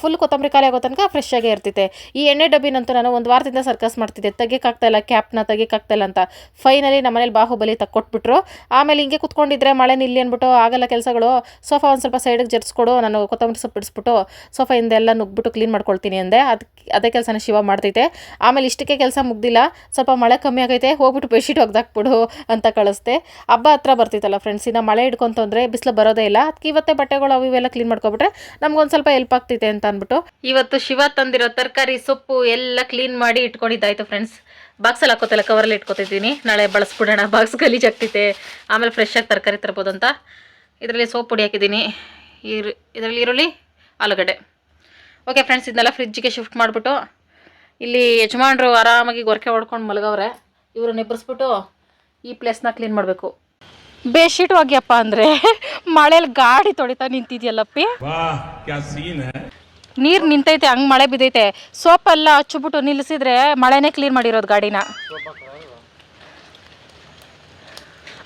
ಫುಲ್ ಕೊತ್ತಂಬರಿ ಖಾಲಿ ಆಗೋ ತನಕ ಫ್ರೆಶ್ ಆಗೇ ಇರ್ತೈತೆ ಈ ಎಣ್ಣೆ ಡಬ್ಬಿನಂತೂ ನಾನು ಒಂದು ವಾರದಿಂದ ಸರ್ಕಸ್ ಮಾಡ್ತಿದ್ದೆ. ತೆಗಿಯಕ್ಕಾಗ್ತಾ ಇಲ್ಲ ಕ್ಯಾಪ್ನ ತೆಗಿಯಕ್ಕಾಗ್ತಾ ಇಲ್ಲ ಅಂತ. ಫೈನಲಿ ಮನೇಲಿ ಬಾಹುಬಲಿ ತಕ್ಕೊಟ್ಬಿಟ್ರು ಆಮೇಲೆ ಹಿಂಗೆ ಕುತ್ಕೊಂಡಿದ್ರೆ ಮಳೆ ನಿಲ್ಲಿ ಅಂದ್ಬಿಟ್ಟು ಆಗಲ್ಲ ಕೆಲಸಗಳು. ಸೋಫಾ ಒಂದು ಸ್ವಲ್ಪ ಸೈಡಿಗೆ ಜರ್ಸ್ಕೊಡು, ನಾನು ಕೊತ್ತಂಬರಿ ಸೊಪ್ಪು ಬಿಡಿಸ್ಬಿಟ್ಟು ಸೋಫಾ ಹಿಂದೆಲ್ಲ ನುಗ್ಬಿಟ್ಟು ಕ್ಲೀನ್ ಮಾಡ್ಕೊಳ್ತೀನಿ ಅಂದೆ. ಅದಕ್ಕೆ ಅದೇ ಕೆಲಸನ ಶಿವ ಮಾಡ್ತೈತೆ. ಆಮೇಲೆ ಇಷ್ಟಕ್ಕೆ ಕೆಲಸ ಮುಗ್ದಿಲ್ಲ. ಸ್ವಲ್ಪ ಮಳೆ ಕಮ್ಮಿ ಆಗೈತೆ. ಹೋಗ್ಬಿಟ್ಟು ಬೆಡ್ಶೀಟ್ ಒಗ್ದಾಕ್ಬಿಡು ಅಂತ ಕಳಿಸ್ದೆ. ಹಬ್ಬ ಹತ್ರ ಬರ್ತಿತ್ತಲ್ಲ ಫ್ರೆಂಡ್ಸ್ ಇನ್ನು ಮಳೆ ಹಿಡ್ಕೊಂತಂದ್ರೆ ಬಿಸಿಲು ಬರೋದೇ ಇಲ್ಲ. ಅದಕ್ಕೆ ಇವತ್ತೇ ಬಟ್ಟೆಗಳು ಅವು ಇವೆಲ್ಲ ಕ್ಲೀನ್ ಮಾಡ್ಕೊಬಿಟ್ರೆ ನಮ್ಗೊಂದು ಸ್ವಲ್ಪ ಹೆಲ್ಪ್ ಆಗ್ತೈತೆ ಅಂತ ಅಂದ್ಬಿಟ್ಟು. ಇವತ್ತು ಶಿವ ತಂದಿರೋ ತರಕಾರಿ ಸೊಪ್ಪು ಎಲ್ಲ ಕ್ಲೀನ್ ಮಾಡಿ ಇಟ್ಕೊಂಡಿದ್ದಾಯ್ತು ಫ್ರೆಂಡ್ಸ್ ಬಾಕ್ಸ್ ಬಾಕ್ಸಲ್ಲಿ ಕವರ್ ಕವರಲ್ಲಿ ಇಟ್ಕೊತಿದ್ದೀನಿ. ನಾಳೆ ಬಳಸ್ಬಿಡೋಣ, ಬಾಕ್ಸ್ ಗಲೀಜಾಗ್ತೈತೆ ಆಮೇಲೆ ಫ್ರೆಶ್ ಆಗಿ ತರಕಾರಿ ತರ್ಬೋದು ಅಂತ. ಇದರಲ್ಲಿ ಸೋಪ್ ಪುಡಿ ಹಾಕಿದ್ದೀನಿ. ಇದರಲ್ಲಿ ಈರುಳ್ಳಿ, ಆಲೂಗಡ್ಡೆ. ಓಕೆ ಫ್ರೆಂಡ್ಸ್ ಇದನ್ನೆಲ್ಲ ಫ್ರಿಜ್ಜಿಗೆ ಶಿಫ್ಟ್ ಮಾಡಿಬಿಟ್ಟು, ಇಲ್ಲಿ ಯಜಮಾನರು ಆರಾಮಾಗಿ ಗೊರಕೆ ಹೊಡ್ಕೊಂಡು ಮಲಗವ್ರೆ. ಇವರು ನಿಬ್ಬರಿಸ್ಬಿಟ್ಟು ಈ ಪ್ಲೇಸ್ನ ಕ್ಲೀನ್ ಮಾಡಬೇಕು. ಬೇಡ್ಶೀಟ್ ಹೋಗ್ಯಪ್ಪ ಅಂದರೆ, ಮಳೇಲಿ ಗಾಡಿ ತೊಡಿತಾ ನಿಂತಿದ್ಯಲ್ಲಪ್ಪಿ. ನೀರು ನಿಂತೈತೆ ಹಂಗೆ ಮಳೆ ಬಿದ್ದೈತೆ. ಸೋಪೆಲ್ಲ ಹಚ್ಚಿಬಿಟ್ಟು ನಿಲ್ಲಿಸಿದ್ರೆ ಮಳೆನೇ ಕ್ಲೀನ್ ಮಾಡಿರೋದು ಗಾಡಿನ.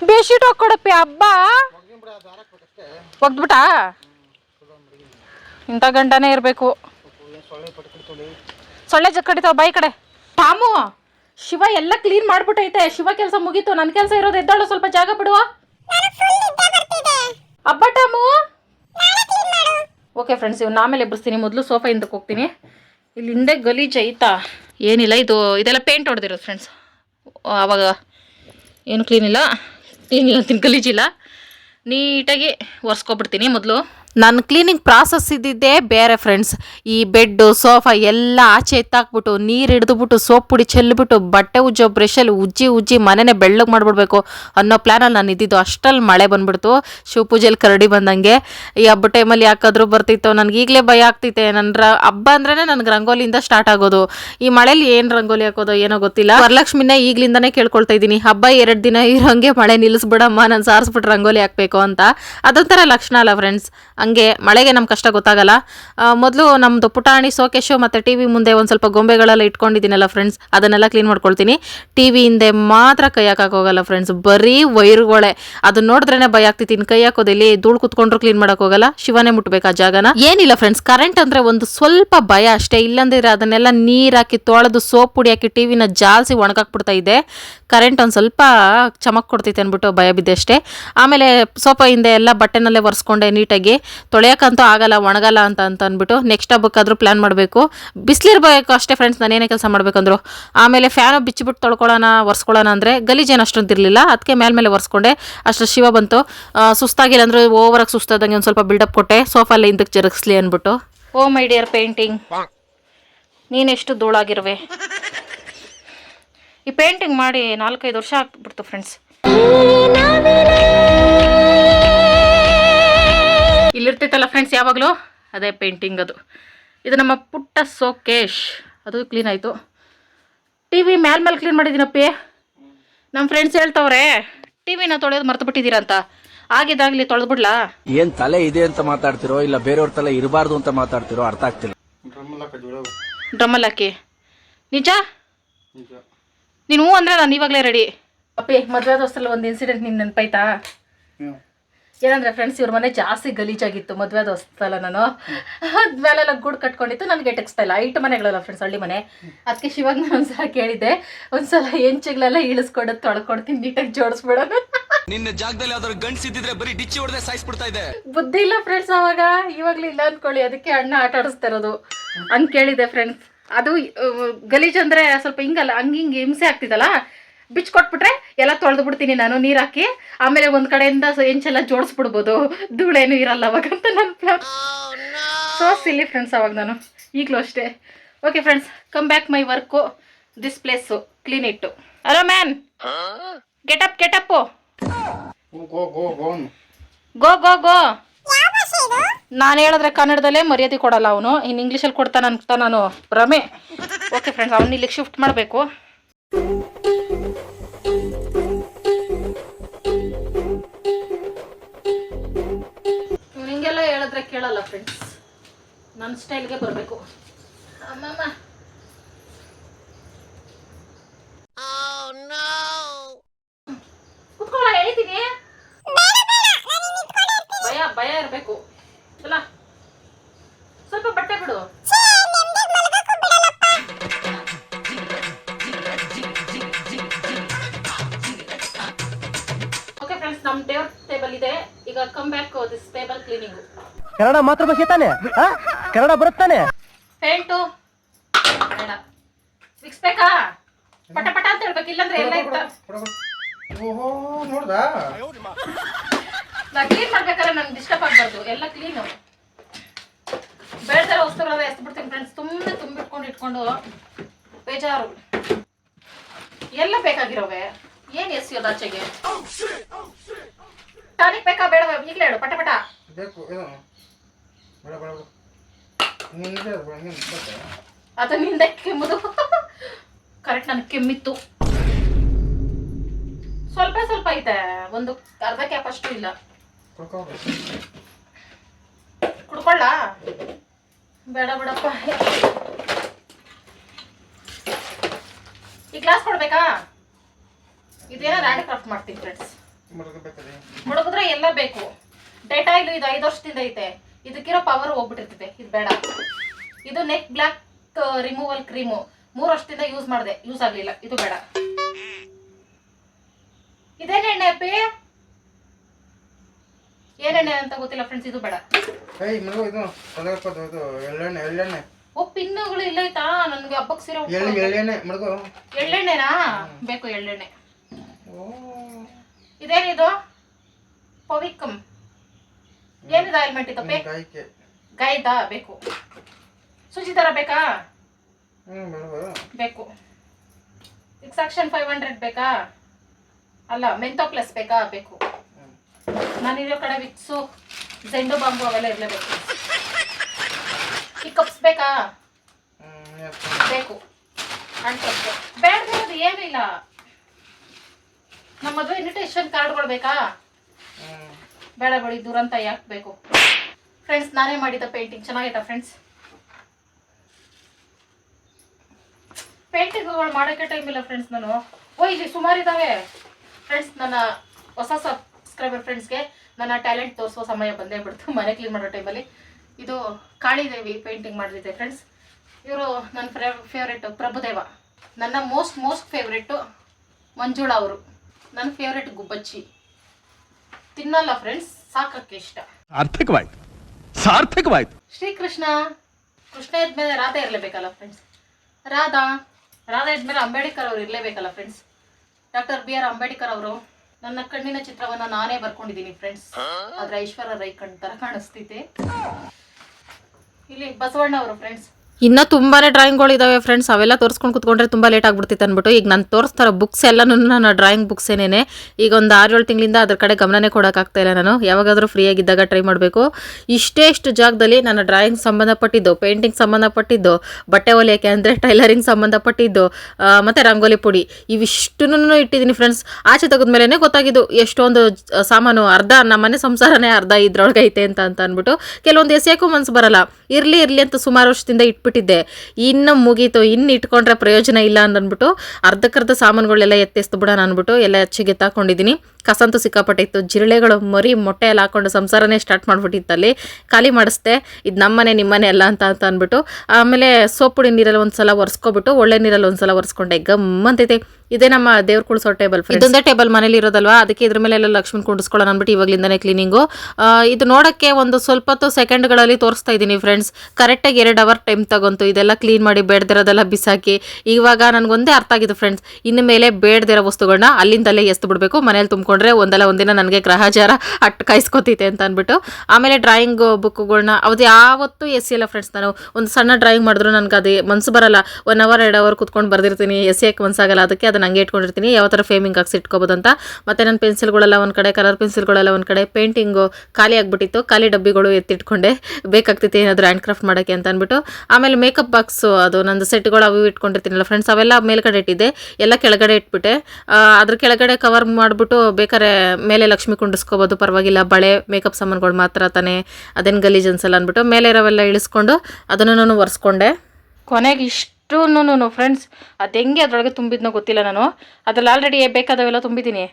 ಬೇಶೀಟ್ ಹೋಗ್ಕೊಡಪ್ಪಿ ಹಬ್ಬ ಒಗ್ದ್ಬಿಟ್ಟಾ ಇಂಥ ಗಂಟನೇ ಇರಬೇಕು. ಸೊಳ್ಳೆ ಜಕ್ಕಡಿತಾವ ಬಾಯಿ ಕಡೆ. ಟಾಮು ಶಿವ ಎಲ್ಲ ಕ್ಲೀನ್ ಮಾಡ್ಬಿಟ್ಟೈತೆ. ಶಿವ ಕೆಲಸ ಮುಗೀತು ನನ್ನ ಕೆಲಸ ಇರೋದು ಎದ್ದಾಳು ಸ್ವಲ್ಪ ಜಾಗ ಬಿಡುವ. ಹಬ್ಬ ಟಾಮು! ಓಕೆ ಫ್ರೆಂಡ್ಸ್ ಇವ್ನ ಆಮೇಲೆ ಎಬ್ಬರಿಸ್ತೀನಿ ಮೊದಲು ಸೋಫಾ ಹಿಂದಕ್ಕೆ ಹೋಗ್ತೀನಿ. ಇಲ್ಲಿ ಹಿಂದೆ ಗಲಿ ಐತಾ? ಏನಿಲ್ಲ, ಇದು ಇದೆಲ್ಲ ಪೇಂಟ್ ಹೊಡೆದಿರೋದು ಫ್ರೆಂಡ್ಸ್ ಆವಾಗ ಏನು ಕ್ಲೀನಿಲ್ಲ ಇಲ್ಲ. ಕ್ಲೀನ್ ಇಲ್ಲ ಅಂತೀನಿ ಗಲೀಜಿಲ್ಲ ನೀಟಾಗಿ ಒರೆಸ್ಕೊಬಿಡ್ತೀನಿ ಮೊದಲು. ನನ್ನ ಕ್ಲೀನಿಂಗ್ ಪ್ರಾಸೆಸ್ ಇದ್ದಿದ್ದೇ ಬೇರೆ ಫ್ರೆಂಡ್ಸ್ ಈ ಬೆಡ್ಡು ಸೋಫಾ ಎಲ್ಲ ಆಚೆ ಎತ್ತಾಕ್ಬಿಟ್ಟು ನೀರು ಹಿಡಿದುಬಿಟ್ಟು ಸೋಪ್ ಪುಡಿ ಚೆಲ್ಲಿಬಿಟ್ಟು ಬಟ್ಟೆ ಉಜ್ಜೋ ಬ್ರಷಲ್ಲಿ ಉಜ್ಜಿ ಉಜ್ಜಿ ಮನೆನೇ ಬೆಳ್ಳಗೆ ಮಾಡಿಬಿಡ್ಬೇಕು ಅನ್ನೋ ಪ್ಲ್ಯಾನಲ್ಲಿ ನಾನು ಇದ್ದಿದ್ದು. ಅಷ್ಟಲ್ಲಿ ಮಳೆ ಬಂದ್ಬಿಡ್ತು. ಶಿವ ಪೂಜೆಯಲ್ಲಿ ಕರಡಿ ಬಂದಂಗೆ. ಈ ಹಬ್ಬ ಟೈಮಲ್ಲಿ ಯಾಕಾದರೂ ಬರ್ತಿತ್ತು, ನನಗೆ ಈಗಲೇ ಭಯ ಆಗ್ತಿತ್ತೆ. ನನ್ನ ರ, ಹಬ್ಬ ಅಂದ್ರೇ ನನಗೆ ರಂಗೋಲಿಯಿಂದ ಸ್ಟಾರ್ಟ್ ಆಗೋದು. ಈ ಮಳೇಲಿ ಏನು ರಂಗೋಲಿ ಹಾಕೋದು ಏನೋ ಗೊತ್ತಿಲ್ಲ. ವರಲಕ್ಷ್ಮಿನೇ ಈಗಲಿಂದನೇ ಕೇಳ್ಕೊಳ್ತಾ ಇದ್ದೀನಿ. ಹಬ್ಬ ಎರಡು ದಿನ ಇರೋಂಗೆ ಮಳೆ ನಿಲ್ಲಿಸ್ಬಿಡಮ್ಮ ನಾನು ಸಾರಿಸ್ಬಿಟ್ಟು ರಂಗೋಲಿ ಹಾಕಬೇಕು ಅಂತ. ಅದೊಂಥರ ಲಕ್ಷಣ ಅಲ್ಲ ಫ್ರೆಂಡ್ಸ್ ಹಂಗೆ ಮಳೆಗೆ ನಮ್ಮ ಕಷ್ಟ ಗೊತ್ತಾಗಲ್ಲ. ಮೊದಲು ನಮ್ಮದು ಪುಟಾಣಿ, ಸೋಕೇಶು ಮತ್ತು ಟಿ ವಿ ಮುಂದೆ ಒಂದು ಸ್ವಲ್ಪ ಗೊಂಬೆಗಳೆಲ್ಲ ಇಟ್ಕೊಂಡಿದ್ದೀನಲ್ಲ ಫ್ರೆಂಡ್ಸ್ ಅದನ್ನೆಲ್ಲ ಕ್ಲೀನ್ ಮಾಡ್ಕೊಳ್ತೀನಿ. ಟಿ ವಿ ಹಿಂದೆ ಮಾತ್ರ ಕೈ ಹಾಕೋಕ್ಕೋಗಲ್ಲ ಫ್ರೆಂಡ್ಸ್ ಬರೀ ವೈರ್ಗಳೇ. ಅದನ್ನ ನೋಡಿದ್ರೇ ಭಯ ಆಗ್ತಿತ್ತು. ಇನ್ನು ಕೈ ಹಾಕೋದಿಲ್ಲಿ? ಧೂಳು ಕುತ್ಕೊಂಡ್ರು ಕ್ಲೀನ್ ಮಾಡೋಕ್ಕೋಗಲ್ಲ ಶಿವನೇ ಮುಟ್ಬೇಕು ಆ ಜಾಗನ. ಏನಿಲ್ಲ ಫ್ರೆಂಡ್ಸ್ ಕರೆಂಟ್ ಅಂದರೆ ಒಂದು ಸ್ವಲ್ಪ ಭಯ ಅಷ್ಟೇ. ಇಲ್ಲಂದಿದ್ರೆ ಅದನ್ನೆಲ್ಲ ನೀರು ಹಾಕಿ ತೊಳೆದು ಸೋಪ್ ಪುಡಿ ಹಾಕಿ ಟಿ ವಿನ ಜಾಲಿಸಿ ಒಣಗಾಕ್ಬಿಡ್ತಾ ಇದೆ. ಕರೆಂಟ್ ಒಂದು ಸ್ವಲ್ಪ ಚಮಕ್ ಕೊಡ್ತೈತೆ ಅಂದ್ಬಿಟ್ಟು ಭಯ ಬಿದ್ದೆ ಅಷ್ಟೇ. ಆಮೇಲೆ ಸೋಪ ಹಿಂದೆ ಎಲ್ಲ ಬಟ್ಟೆನಲ್ಲೇ ಒರೆಸ್ಕೊಂಡೆ ನೀಟಾಗಿ. ತೊಳೆಯೋಕ್ಕಂತೂ ಆಗಲ್ಲ ಒಣಗಲ್ಲ ಅಂತ ಅಂತ ಅಂದ್ಬಿಟ್ಟು ನೆಕ್ಸ್ಟ್ ಹಬ್ಬಕ್ಕಾದರೂ ಪ್ಲ್ಯಾನ್ ಮಾಡಬೇಕು. ಬಿಸಿಲಿರ್ಬೇಕು ಅಷ್ಟೇ ಫ್ರೆಂಡ್ಸ್ ನಾನೇನೇ ಕೆಲಸ ಮಾಡಬೇಕಂದ್ರು. ಆಮೇಲೆ ಫ್ಯಾನು ಬಿಚ್ಚಿಬಿಟ್ಟು ತೊಳ್ಕೊಳ್ಳೋಣ ಒರೆಸ್ಕೊಳ್ಳೋಣ ಅಂದರೆ ಗಲೀಜೇನು ಅಷ್ಟೊಂದು ಇರಲಿಲ್ಲ. ಅದಕ್ಕೆ ಮೇಲೆ ಒರೆಸ್ಕೊಂಡೆ ಅಷ್ಟು ಶಿವ ಬಂತು. ಸುಸ್ತಾಗಿಲ್ಲ ಅಂದರೆ ಓವರಾಗಿ ಸುಸ್ತಾದಂಗೆ ಒಂದು ಸ್ವಲ್ಪ ಬಿಲ್ಡಪ್ ಕೊಟ್ಟೆ ಸೋಫಾ ಎಲ್ಲ ಹಿಂದಕ್ಕೆ ಜರುಗಿಸ್ಲಿ ಅಂದ್ಬಿಟ್ಟು. ಓ ಮೈ ಡಿಯರ್ ಪೇಂಟಿಂಗ್ ನೀನೆಷ್ಟು ಧೂಳಾಗಿರುವೆ. ಈ ಪೇಂಟಿಂಗ್ ಮಾಡಿ ನಾಲ್ಕೈದು ವರ್ಷ ಆಗ್ಬಿಡ್ತು ಫ್ರೆಂಡ್ಸ್ ಇಲ್ಲಿರ್ತೈತಲ್ಲ ಫ್ರೆಂಡ್ಸ್ ಯಾವಾಗಲೂ ಅದೇ ಪೇಂಟಿಂಗ್ ಅದು. ಇದು ನಮ್ಮ ಪುಟ್ಟ ಸೋಕೇಶ್. ಅದು ಕ್ಲೀನ್ ಆಯಿತು. ಟಿ ವಿ ಮ್ಯಾಲ ಮೇಲೆ ಕ್ಲೀನ್ ಮಾಡಿದ್ದೀನಪ್ಪಿ ನಮ್ಮ ಫ್ರೆಂಡ್ಸ್ ಹೇಳ್ತವ್ರೆ ಟಿ ವಿನ ತೊಳೆಯೋದು ಮರ್ತು ಬಿಟ್ಟಿದ್ದೀರಂತ ಆಗಿದ್ದಾಗಲಿ ತೊಳೆದ್ಬಿಡ್ಲಾ? ಏನ್ ತಲೆ ಇದೆ ಅಂತ ಮಾತಾಡ್ತಿರೋ ಇಲ್ಲ ಬೇರೆಯವ್ರ ತಲೆ ಇರಬಾರ್ದು ಅಂತ ಮಾತಾಡ್ತಿರೋ ಅರ್ಥ ಆಗ್ತಿಲ್ಲ. ಡ್ರಮ್ಮಲ್ಲಿ ಹಾಕಿ ನಿಜ? ನಿಜ. ನೀನು ಅಂದ್ರೆ ಅಂದರೆ ನಾನು ಇವಾಗಲೇ ರೆಡಿ ಅಪ್ಪಿ ಮದುವೆ ದೋಸ್ತಲ್ಲಿ ಒಂದು ಇನ್ಸಿಡೆಂಟ್ ನಿನ್ನ ನೆನಪಾಯ್ತಾ? ಹ್ಞೂ ಏನಂದ್ರೆ ಫ್ರೆಂಡ್ಸ್ ಇವ್ರ ಮನೆ ಜಾಸ್ತಿ ಗಲೀಜಾಗಿತ್ತು ಮದುವೆ ಹೊಸ್ತಲ್ಲ ನಾನು. ಅದ್ಮೇಲೆಲ್ಲ ಗೂಡು ಕಟ್ಕೊಂಡಿತ್ತು ನನಗೆ ಟೆಕ್ಸ್ತಾ ಇಲ್ಲ. ಐಟು ಮನೆಗಳಲ್ಲ ಫ್ರೆಂಡ್ಸ್ ಹಳ್ಳಿ ಮನೆ. ಅದಕ್ಕೆ ಶಿವಾಗ ನಾನು ಒಂದ್ಸಲ ಕೇಳಿದ್ದೆ ಒಂದ್ಸಲ ಹೆಂಚಿಗಳೆಲ್ಲ ಇಳಿಸ್ಕೊಂಡು ತೊಳ್ಕೊಡ್ತೀನಿ ನೀಟಾಗಿ ಜೋಡಿಸ್ಬಿಡೋಣ ನಿನ್ನ ಜಾಗದಲ್ಲಿ ಯಾವ್ದಾದ್ರು ಇದ್ದಿದ್ರೆ ಬರೀ ಡಿಚ್ಚಿ ಹೊಡೆದೇ ಸಾಯಿಸ್ಬಿಡ್ತಾ ಇದೆ ಬುದ್ಧಿ ಇಲ್ಲ ಫ್ರೆಂಡ್ಸ್ ಅವಾಗ. ಇವಾಗ್ಲೂ ಇಲ್ಲ ಅನ್ಕೊಳ್ಳಿ ಅದಕ್ಕೆ ಅಣ್ಣ ಆಟ ಆಡಿಸ್ತಾ ಇರೋದು ಹಂಗೆ ಕೇಳಿದೆ ಫ್ರೆಂಡ್ಸ್ ಅದು ಗಲೀಜ್ ಅಂದ್ರೆ ಸ್ವಲ್ಪ ಹಿಂಗಲ್ಲ ಹಂಗೆ ಹಿಂಗೆ ಹಿಂಸೆ ಆಗ್ತಿದಲ್ಲ ಬಿಚ್ಕೊಟ್ಬಿಟ್ರೆ ಎಲ್ಲ ತೊಳೆದು ಬಿಡ್ತೀನಿ ನಾನು ನೀರು ಹಾಕಿ. ಆಮೇಲೆ ಒಂದು ಕಡೆಯಿಂದ ಎಂಚೆಲ್ಲ ಹೆಂಚೆಲ್ಲ ಜೋಡಿಸ್ಬಿಡ್ಬೋದು. ಧೂಳೇನು ಇರಲ್ಲ ಅವಾಗ ಅಂತ ನನ್ನ ಪ್ಲಾನ್ ಸೊ ಸಿಲಿ ಫ್ರೆಂಡ್ಸ್ ಅವಾಗ ನಾನು. ಈಗಲೂ ಅಷ್ಟೇ. Okay friends come back my work this place clean ಇಟ್ಟು hello man get up get up go go go gone go go go ನಾನು ಹೇಳಿದ್ರೆ ಕನ್ನಡದಲ್ಲೇ ಮರ್ಯಾದೆ ಕೊಡಲ್ಲ ಅವನು. ಇನ್ನು ಇಂಗ್ಲೀಷಲ್ಲಿ ಕೊಡ್ತಾನೆ ಅಂತ ನಾನು ಭ್ರಮೆ ಓಕೆ ಫ್ರೆಂಡ್ಸ್ ಅವ್ನು ಇಲ್ಲಿಗೆ ಶಿಫ್ಟ್ ಮಾಡಬೇಕು. ಫ್ರೆಂಡ್ಸ್ ನನ್ನ ಸ್ಟೈಲ್ಗೆ ಬರಬೇಕು. ಅಮ್ಮಮ್ಮ. ಕುತ್ಕೊಳ್ಳ ಹೇಳ್ತೀನಿ ಭಯ ಭಯ ಇರಬೇಕು. ಅಲ್ಲ ಸ್ವಲ್ಪ ಬಟ್ಟೆ ಬಿಡು. ಓಕೆ ಫ್ರೆಂಡ್ಸ್ ನಮ್ಮ ದೇವ್ರ ಟೇಬಲ್ ಇದೆ. ಈಗ come back this table cleaning Kannada ಮಾತೃಭಾಷೆ ತಾನೆ? ಕನ್ನಡ ಬರುತ್ತಾನೆ? ಪೇಂಟು ಬೇಡ. ವಿಕ್ಸ್ ಬೇಕಾ ಪಟ ಪಟ ಅಂತ ಹೇಳ್ಬೇಕು ಇಲ್ಲಾಂದ್ರೆ ಎಲ್ಲ ಓಹೋ ನೋಡ್ದಾ? ನಾ ಕ್ಲೀನ್ ಮಾಡ್ಬೇಕಾದ್ರೆ ನಂಗೆ ಡಿಸ್ಟರ್ಬ್ ಆಗ್ಬಾರ್ದು. ಎಲ್ಲ ಕ್ಲೀನು ಬೇಡದಿರೋ ವಸ್ತುಗಳೆಲ್ಲ ಎಸ್ ಬಿಡ್ತೀನಿ ಫ್ರೆಂಡ್ಸ್ ತುಂಬಾ ತುಂಬಿಟ್ಕೊಂಡು ಇಟ್ಕೊಂಡು ಬೇಜಾರು. ಎಲ್ಲ ಬೇಕಾಗಿರೋವೆ. ಏನ್ ಎಸಿಯೋದು ಆಚೆಗೆ? ಟಾನಿಕ್ ಬೇಕಾ ಬೇಡವೇ? ಈಗಲೇ ಹೇಳು ಪಟ ಪಟ. ಬೇಕು ಬೇಡ ಬೇಡ ಬೇಡ ನಿಂಗೆ ಅದು ಹಂಗೆ ನಿಂತ್ಕೊತೆ. ಅದು ನಿಂದೆ ಕೆಮ್ಮುದು ಕರೆಕ್ಟ್ ನನಗೆ ಕೆಮ್ಮಿತ್ತು ಸ್ವಲ್ಪ ಸ್ವಲ್ಪ ಐತೆ ಒಂದು ಅರ್ಧ ಕ್ಯಾಪ್ ಅಷ್ಟು ಇಲ್ಲ. ಕುಡ್ಕೊಬೇಕು. ಕುಡ್ಕೊಳ್ಳ? ಬೇಡ ಬಿಡಪ್ಪ. ಈ ಗ್ಲಾಸ್ ಕೊಡ್ಬೇಕಾ? ಇದೇನೋ ರ್ಯಾಂಡ್ ಕ್ರಾಫ್ಟ್ ಮಾಡ್ತೀನಿ ಫ್ರೆಂಡ್ಸ್ ಮುಡುಗಿದ್ರೆ ಮುಳುಗಿದ್ರೆ ಎಲ್ಲ ಬೇಕು. ಡೇಟಾ ಇದು ಇದು ಐದು ವರ್ಷದಿಂದ ಐತೆ. ಇದಕ್ಕಿರೋ ಪವರ್ ಹೋಗ್ಬಿಟ್ಟಿರ್ತದೆ. ಇದು ಬೇಡ. ಇದು ನೆಕ್ ಬ್ಲ್ಯಾಕ್ ರಿಮೂವಲ್ ಕ್ರೀಮು ಮೂರು ವರ್ಷದಿಂದ ಯೂಸ್ ಮಾಡಿದೆ. ಯೂಸ್ ಆಗಲಿಲ್ಲ. ಇದು ಬೇಡ. ಇದೇನೆಣ್ಣೆ ಅಪ್ಪಿ? ಏನೆಣ್ಣೆ ಅಂತ ಗೊತ್ತಿಲ್ಲ ಫ್ರೆಂಡ್ಸ್ ಇದು ಬೇಡ. ಓ ಪಿನ್ನುಗಳು ಇಲ್ಲ ಆಯ್ತಾ? ನನ್ಗೆ ಹಬ್ಬಕ್ಕೆ ಸೀರೆ ಎಳ್ಳೆಣ್ಣೆ ಎಳ್ಳೆಣ್ಣೆನಾ? ಬೇಕು ಎಳ್ಳೆಣ್ಣೆ. ಇದೇನಿದು? ಪವಿಕಮ್ ಏನಿದೆ ಆಯಿಲ್ಮೆಂಟ್ ಇದು ಬೇಕು ಕಾಯ್ಕೆ ಗಾಯದ? ಬೇಕು. ಸುಜಿ ಥರ ಬೇಕಾ? ಬೇಡ ಬೇಕು. ಎಕ್ಸಾಕ್ಷನ್ ಫೈವ್ ಹಂಡ್ರೆಡ್ ಬೇಕಾ? ಅಲ್ಲ ಮೆಂತೋ ಪ್ಲಸ್ ಬೇಕಾ? ಬೇಕು. ನಾನಿರೋ ಕಡೆ ವಿಕ್ಸು ಜೆಂಡು ಬಾಂಬು ಅವೆಲ್ಲ ಇರಲೇಬೇಕು. ಈ ಕಪ್ಸ್ ಬೇಕಾ? ಬೇಕು. ಅನ್ಸುತ್ತೆ ಬೇಡದಿರೋದು ಏನಿಲ್ಲ. ನಮ್ಮ ಮದುವೆ ಇನ್ವಿಟೇಷನ್ ಕಾರ್ಡ್ಗಳು ಬೇಕಾ? ಬೇಡ ಬೇಡಿ ದುರಂತ ಯಾಕೆ ಬೇಕು ಫ್ರೆಂಡ್ಸ್ ನಾನೇ ಮಾಡಿದ ಪೇಂಟಿಂಗ್ ಚೆನ್ನಾಗೈತಾ ಫ್ರೆಂಡ್ಸ್ ಪೇಂಟಿಂಗ್ಗಳು ಮಾಡೋಕ್ಕೆ ಟೈಮ್ ಇಲ್ಲ ಫ್ರೆಂಡ್ಸ್ ನಾನು. ಓ, ಇಲ್ಲಿ ಸುಮಾರು ಇದ್ದಾವೆ ಫ್ರೆಂಡ್ಸ್ ನನ್ನ ಹೊಸ ಸಬ್ಸ್ಕ್ರೈಬರ್ ಫ್ರೆಂಡ್ಸ್ಗೆ ನನ್ನ ಟ್ಯಾಲೆಂಟ್ ತೋರಿಸೋ ಸಮಯ ಬಂದೇ ಬಿಡ್ತು. ಮನೆ ಕ್ಲೀನ್ ಮಾಡೋ ಟೈಮಲ್ಲಿ ಇದು ಕಾಳಿದೇವಿ ಪೇಂಟಿಂಗ್ ಮಾಡಿದ್ದೆ ಫ್ರೆಂಡ್ಸ್ ಇವರು ನನ್ನ ಫೇವ್ರೆಟ್ ಪ್ರಭುದೇವ. ನನ್ನ ಮೋಸ್ಟ್ ಮೋಸ್ಟ್ ಫೇವ್ರೇಟು ಮಂಜುಳಾ ಅವರು. ನನ್ನ ಫೇವ್ರೆಟ್ ಗುಬ್ಬಚ್ಚಿ. ತಿನ್ನಲ್ಲ ಫ್ರೆಂಡ್ಸ್ ಸಾಕಕ್ಕೆ ಇಷ್ಟ. ಅರ್ಥಕವಾಯ್ತು ಸಾರ್ಥಕವಾಯ್ತು. ಶ್ರೀಕೃಷ್ಣ ಕೃಷ್ಣ ಇದ್ಮೇಲೆ ರಾಧಾ ಇರಲೇಬೇಕಲ್ಲ ಫ್ರೆಂಡ್ಸ್ ರಾಧಾ ರಾಧಾ ಇದ್ಮೇಲೆ ಅಂಬೇಡ್ಕರ್ ಅವರು ಇರಲೇಬೇಕಲ್ಲ friends doctor B R Ambedkar ಅವರು ನನ್ನ ಕಣ್ಣಿನ ಚಿತ್ರವನ್ನ ನಾನೇ ಬರ್ಕೊಂಡಿದ್ದೀನಿ ಫ್ರೆಂಡ್ಸ್ ಆದ್ರೆ ಐಶ್ವರ್ಯ ರೈ ಕಣ್ ತರ ಕಾಣಿಸ್ತೈತೆ ಇಲ್ಲಿ ಬಸವಣ್ಣ ಅವರು ಫ್ರೆಂಡ್ಸ್ ಇನ್ನ ತುಂಬಾನೇ ಡ್ರಾಯಿಂಗ್ಗಳು ಇದಾವೆ ಫ್ರೆಂಡ್ಸ್ ಅವೆಲ್ಲ ತೋರಿಸ್ಕೊಂಡು ಕುತ್ಕೊಂಡ್ರೆ ತುಂಬಾ ಲೇಟ್ ಆಗ್ಬಿಡ್ತಿತ್ತು ಅಂದ್ಬಿಟ್ಟು ಈಗ ನಾನು ತೋರಿಸ್ತಾರ ಬುಕ್ಸ್ ಎಲ್ಲನೂ ನನ್ನ ಡ್ರಾಯಿಂಗ್ ಬುಕ್ಸ್ ಏನೇನೆ. ಈಗ ಒಂದು ಆರು ಏಳು ತಿಂಗಳಿಂದ ಅದ್ರ ಕಡೆ ಗಮನನೇ ಕೊಡೋಕ್ಕಾಗ್ತಾ ಇಲ್ಲ ನಾನು. ಯಾವಾಗಾದರೂ ಫ್ರೀ ಆಗಿದ್ದಾಗ ಟ್ರೈ ಮಾಡಬೇಕು. ಇಷ್ಟೇ ಇಷ್ಟು ಜಾಗದಲ್ಲಿ ನನ್ನ ಡ್ರಾಯಿಂಗ್ ಸಂಬಂಧಪಟ್ಟಿದ್ದು ಪೇಂಟಿಂಗ್ ಸಂಬಂಧಪಟ್ಟಿದ್ದು, ಬಟ್ಟೆ ಹೊಲಿಯೋಕೆ ಅಂದರೆ ಟೈಲರಿಂಗ್ ಸಂಬಂಧಪಟ್ಟಿದ್ದು ಮತ್ತು ರಂಗೋಲಿ ಪುಡಿ. ಇವಿಷ್ಟನ್ನು ಇಟ್ಟಿದ್ದೀನಿ ಫ್ರೆಂಡ್ಸ್ ಆಚೆ ತೆಗೆದ್ಮೇಲೆ ಗೊತ್ತಾಗಿದ್ದು ಎಷ್ಟೊಂದು ಸಾಮಾನು ಅರ್ಧ ನಮ್ಮನೆ ಸಂಸಾರನೇ ಅರ್ಧ ಇದ್ರೊಳಗೈತೆ ಅಂತ ಅಂತ ಅಂದ್ಬಿಟ್ಟು ಕೆಲವೊಂದು ಎಸೆಯಕ್ಕೂ ಮನ್ಸು ಬರಲ್ಲ. ಇರಲಿ ಇರಲಿ ಅಂತ ಸುಮಾರು ವರ್ಷದಿಂದ ಇಟ್ಬಿಟ್ಟಿದ್ದೆ ಇನ್ನು ಮುಗೀತು ಇನ್ನು ಇಟ್ಕೊಂಡ್ರೆ ಪ್ರಯೋಜನ ಇಲ್ಲ ಅಂದ್ಬಿಟ್ಟು ಅರ್ಧಕ್ಕರ್ಧ ಸಾಮಾನುಗಳೆಲ್ಲ ಎತ್ತೆಸ್ತು ಬಿಡೋಣ ಅಂದ್ಬಿಟ್ಟು ಎಲ್ಲ ಹೆಚ್ಚಿಗೆ ಎತ್ತಾಕೊಂಡಿದ್ದೀನಿ. ಕಸಂತೂ ಸಿಕ್ಕಾಪಟ್ಟಿತ್ತು. ಜಿರಳೆಗಳು ಮರಿ ಮೊಟ್ಟೆ ಎಲ್ಲ ಹಾಕೊಂಡು ಸಂಸಾರನೇ ಸ್ಟಾರ್ಟ್ ಮಾಡ್ಬಿಟ್ಟಿತ್ತಲ್ಲಿ. ಖಾಲಿ ಮಾಡಿಸ್ದೆ, ಇದು ನಮ್ಮನೆ, ನಿಮ್ಮನೆ ಎಲ್ಲ ಅಂತ ಅಂತ ಅಂದ್ಬಿಟ್ಟು, ಆಮೇಲೆ ಸೋಪುಡಿ ನೀರಲ್ಲಿ ಒಂದು ಸಲ ಒರೆಸ್ಕೊಬಿಟ್ಟು, ಒಳ್ಳೆ ನೀರಲ್ಲಿ ಒಂದು ಸಲ ಒರೆಸ್ಕೊಂಡೆ. ಗಮ್ ಅಂತೈತೆ. ಇದೇ ನಮ್ಮ ದೇವ್ರ ಕುಳಿಸೋ ಟೇಬಲ್ ಇದೊಂದೇ ಟೇಬಲ್ ಮನೇಲಿ ಇರೋದಲ್ವಾ? ಅದಕ್ಕೆ ಇದ್ರ ಮೇಲೆ ಎಲ್ಲ ಲಕ್ಷ್ಮಣ್ ಕುಂಡಿಸ್ಕೊಳ್ಳೋಣ ಅಂದ್ಬಿಟ್ಟು ಇವಾಗಲಿಂದನೇ ಕ್ಲೀನಿಂಗು ಇದು ನೋಡೋಕ್ಕೆ ಒಂದು ಸ್ವಲ್ಪ ಹೊತ್ತು ಸೆಕೆಂಡ್ಗಳಲ್ಲಿ ತೋರಿಸ್ತಾ ಇದ್ದೀನಿ ಫ್ರೆಂಡ್ಸ್ ಕರೆಕ್ಟಾಗಿ ಎರಡು ಅವರ್ ಟೈಮ್ ತಗೊಂತು. ಇದೆಲ್ಲ ಕ್ಲೀನ್ ಮಾಡಿ ಬೇಡದಿರೋದೆಲ್ಲ ಬಿಸಾಕಿ. ಇವಾಗ ನನಗೊಂದೇ ಅರ್ಥ ಆಗಿದೆ ಫ್ರೆಂಡ್ಸ್ ಇನ್ನು ಮೇಲೆ ಬೇಡದಿರೋ ವಸ್ತುಗಳನ್ನ ಅಲ್ಲಿಂದಲೇ ಎಸ್ತು ಬಿಡಬೇಕು. ಮನೇಲಿ ತುಂಬಿಕೊಂಡ್ರೆ ಒಂದಲ್ಲ ಒಂದಿನ ನನಗೆ ಗ್ರಹಚಾರ ಅಟ್ಟು ಕಾಯಿಸ್ಕೊತೈತೆ ಅಂತ ಅಂದ್ಬಿಟ್ಟು. ಆಮೇಲೆ ಡ್ರಾಯಿಂಗ್ ಬುಕ್ಗಳನ್ನ ಅದು ಯಾವತ್ತೂ ಎಸಿಯಲ್ಲ ಫ್ರೆಂಡ್ಸ್ ನಾನು. ಒಂದು ಸಣ್ಣ ಡ್ರಾಯಿಂಗ್ ಮಾಡಿದ್ರು ನನಗೆ ಅದೇ ಮನಸ್ಸು ಬರಲ್ಲ. ಒನ್ ಅವರ್ ಎರಡು ಅವರ್ ಕುತ್ಕೊಂಡು ಬರ್ದಿರ್ತೀನಿ ಎಸಿಯಕ್ಕೆ ಮನಸ್ಸಾಗಲ್ಲ ಅದಕ್ಕೆ ಅದನ್ನ ಹಂಗೆ ಇಟ್ಕೊಂಡಿರ್ತೀನಿ. ಯಾವ ಥರ ಫೇಮಿಂಗ್ ಹಾಕ್ಸಿ ಇಟ್ಕೋಬೋದು ಅಂತ. ಮತ್ತು ನನ್ನ ಪೆನ್ಸಿಲ್ಗಳೆಲ್ಲ ಒಂದು ಕಡೆ ಕಲರ್ ಪೆನ್ಸಿಲ್ಗಳೆಲ್ಲ ಒಂದು ಕಡೆ ಪೇಂಟಿಂಗು ಖಾಲಿ ಆಗಿಬಿಟ್ಟಿತ್ತು. ಖಾಲಿ ಡಬ್ಬಿಗಳು ಎತ್ತಿಟ್ಕೊಂಡೆ. ಬೇಕಾಗ್ತಿತ್ತು ಏನಾದರೂ ಹ್ಯಾಂಡ್ ಕ್ರಾಫ್ಟ್ ಮಾಡೋಕ್ಕೆ ಅಂತ ಅಂದ್ಬಿಟ್ಟು. ಆಮೇಲೆ ಮೇಕಪ್ ಬಾಕ್ಸು ಅದು ನಂದು ಸೆಟ್ಗಳು ಅವು ಇಟ್ಕೊಂಡಿರ್ತೀನಲ್ಲ ಫ್ರೆಂಡ್ಸ್ ಅವೆಲ್ಲ ಮೇಲ್ಗಡೆ ಇಟ್ಟಿದ್ದೆ. ಎಲ್ಲ ಕೆಳಗಡೆ ಇಟ್ಬಿಟ್ಟೆ. ಅದ್ರ ಕೆಳಗಡೆ ಕವರ್ ಮಾಡಿಬಿಟ್ಟು ಬೇಕಾದ್ರೆ ಮೇಲೆ ಲಕ್ಷ್ಮಿ ಕುಂಡಿಸ್ಕೋಬೋದು ಪರವಾಗಿಲ್ಲ ಬಳೆ ಮೇಕಪ್ ಸಾಮಾನುಗಳು ಮಾತ್ರ ತಾನೇ ಅದೇನು ಗಲೀಜ್ ಅನ್ಸಲ್ಲ ಅಂದ್ಬಿಟ್ಟು ಮೇಲೆ ಇರೋವೆಲ್ಲ ಇಳಿಸ್ಕೊಂಡು ಅದನ್ನು ನಾನು ಒರೆಸ್ಕೊಂಡೆ. ಕೊನೆಗೆ ಇಷ್ಟೂ ಫ್ರೆಂಡ್ಸ್ ಅದು ಹೆಂಗೆ ಅದರೊಳಗೆ ತುಂಬಿದ್ನೋ ಗೊತ್ತಿಲ್ಲ ನಾನು. ಅದ್ರಲ್ಲಿ ಆಲ್ರೆಡಿ ಬೇಕಾದವೆಲ್ಲ ತುಂಬಿದ್ದೀನಿ.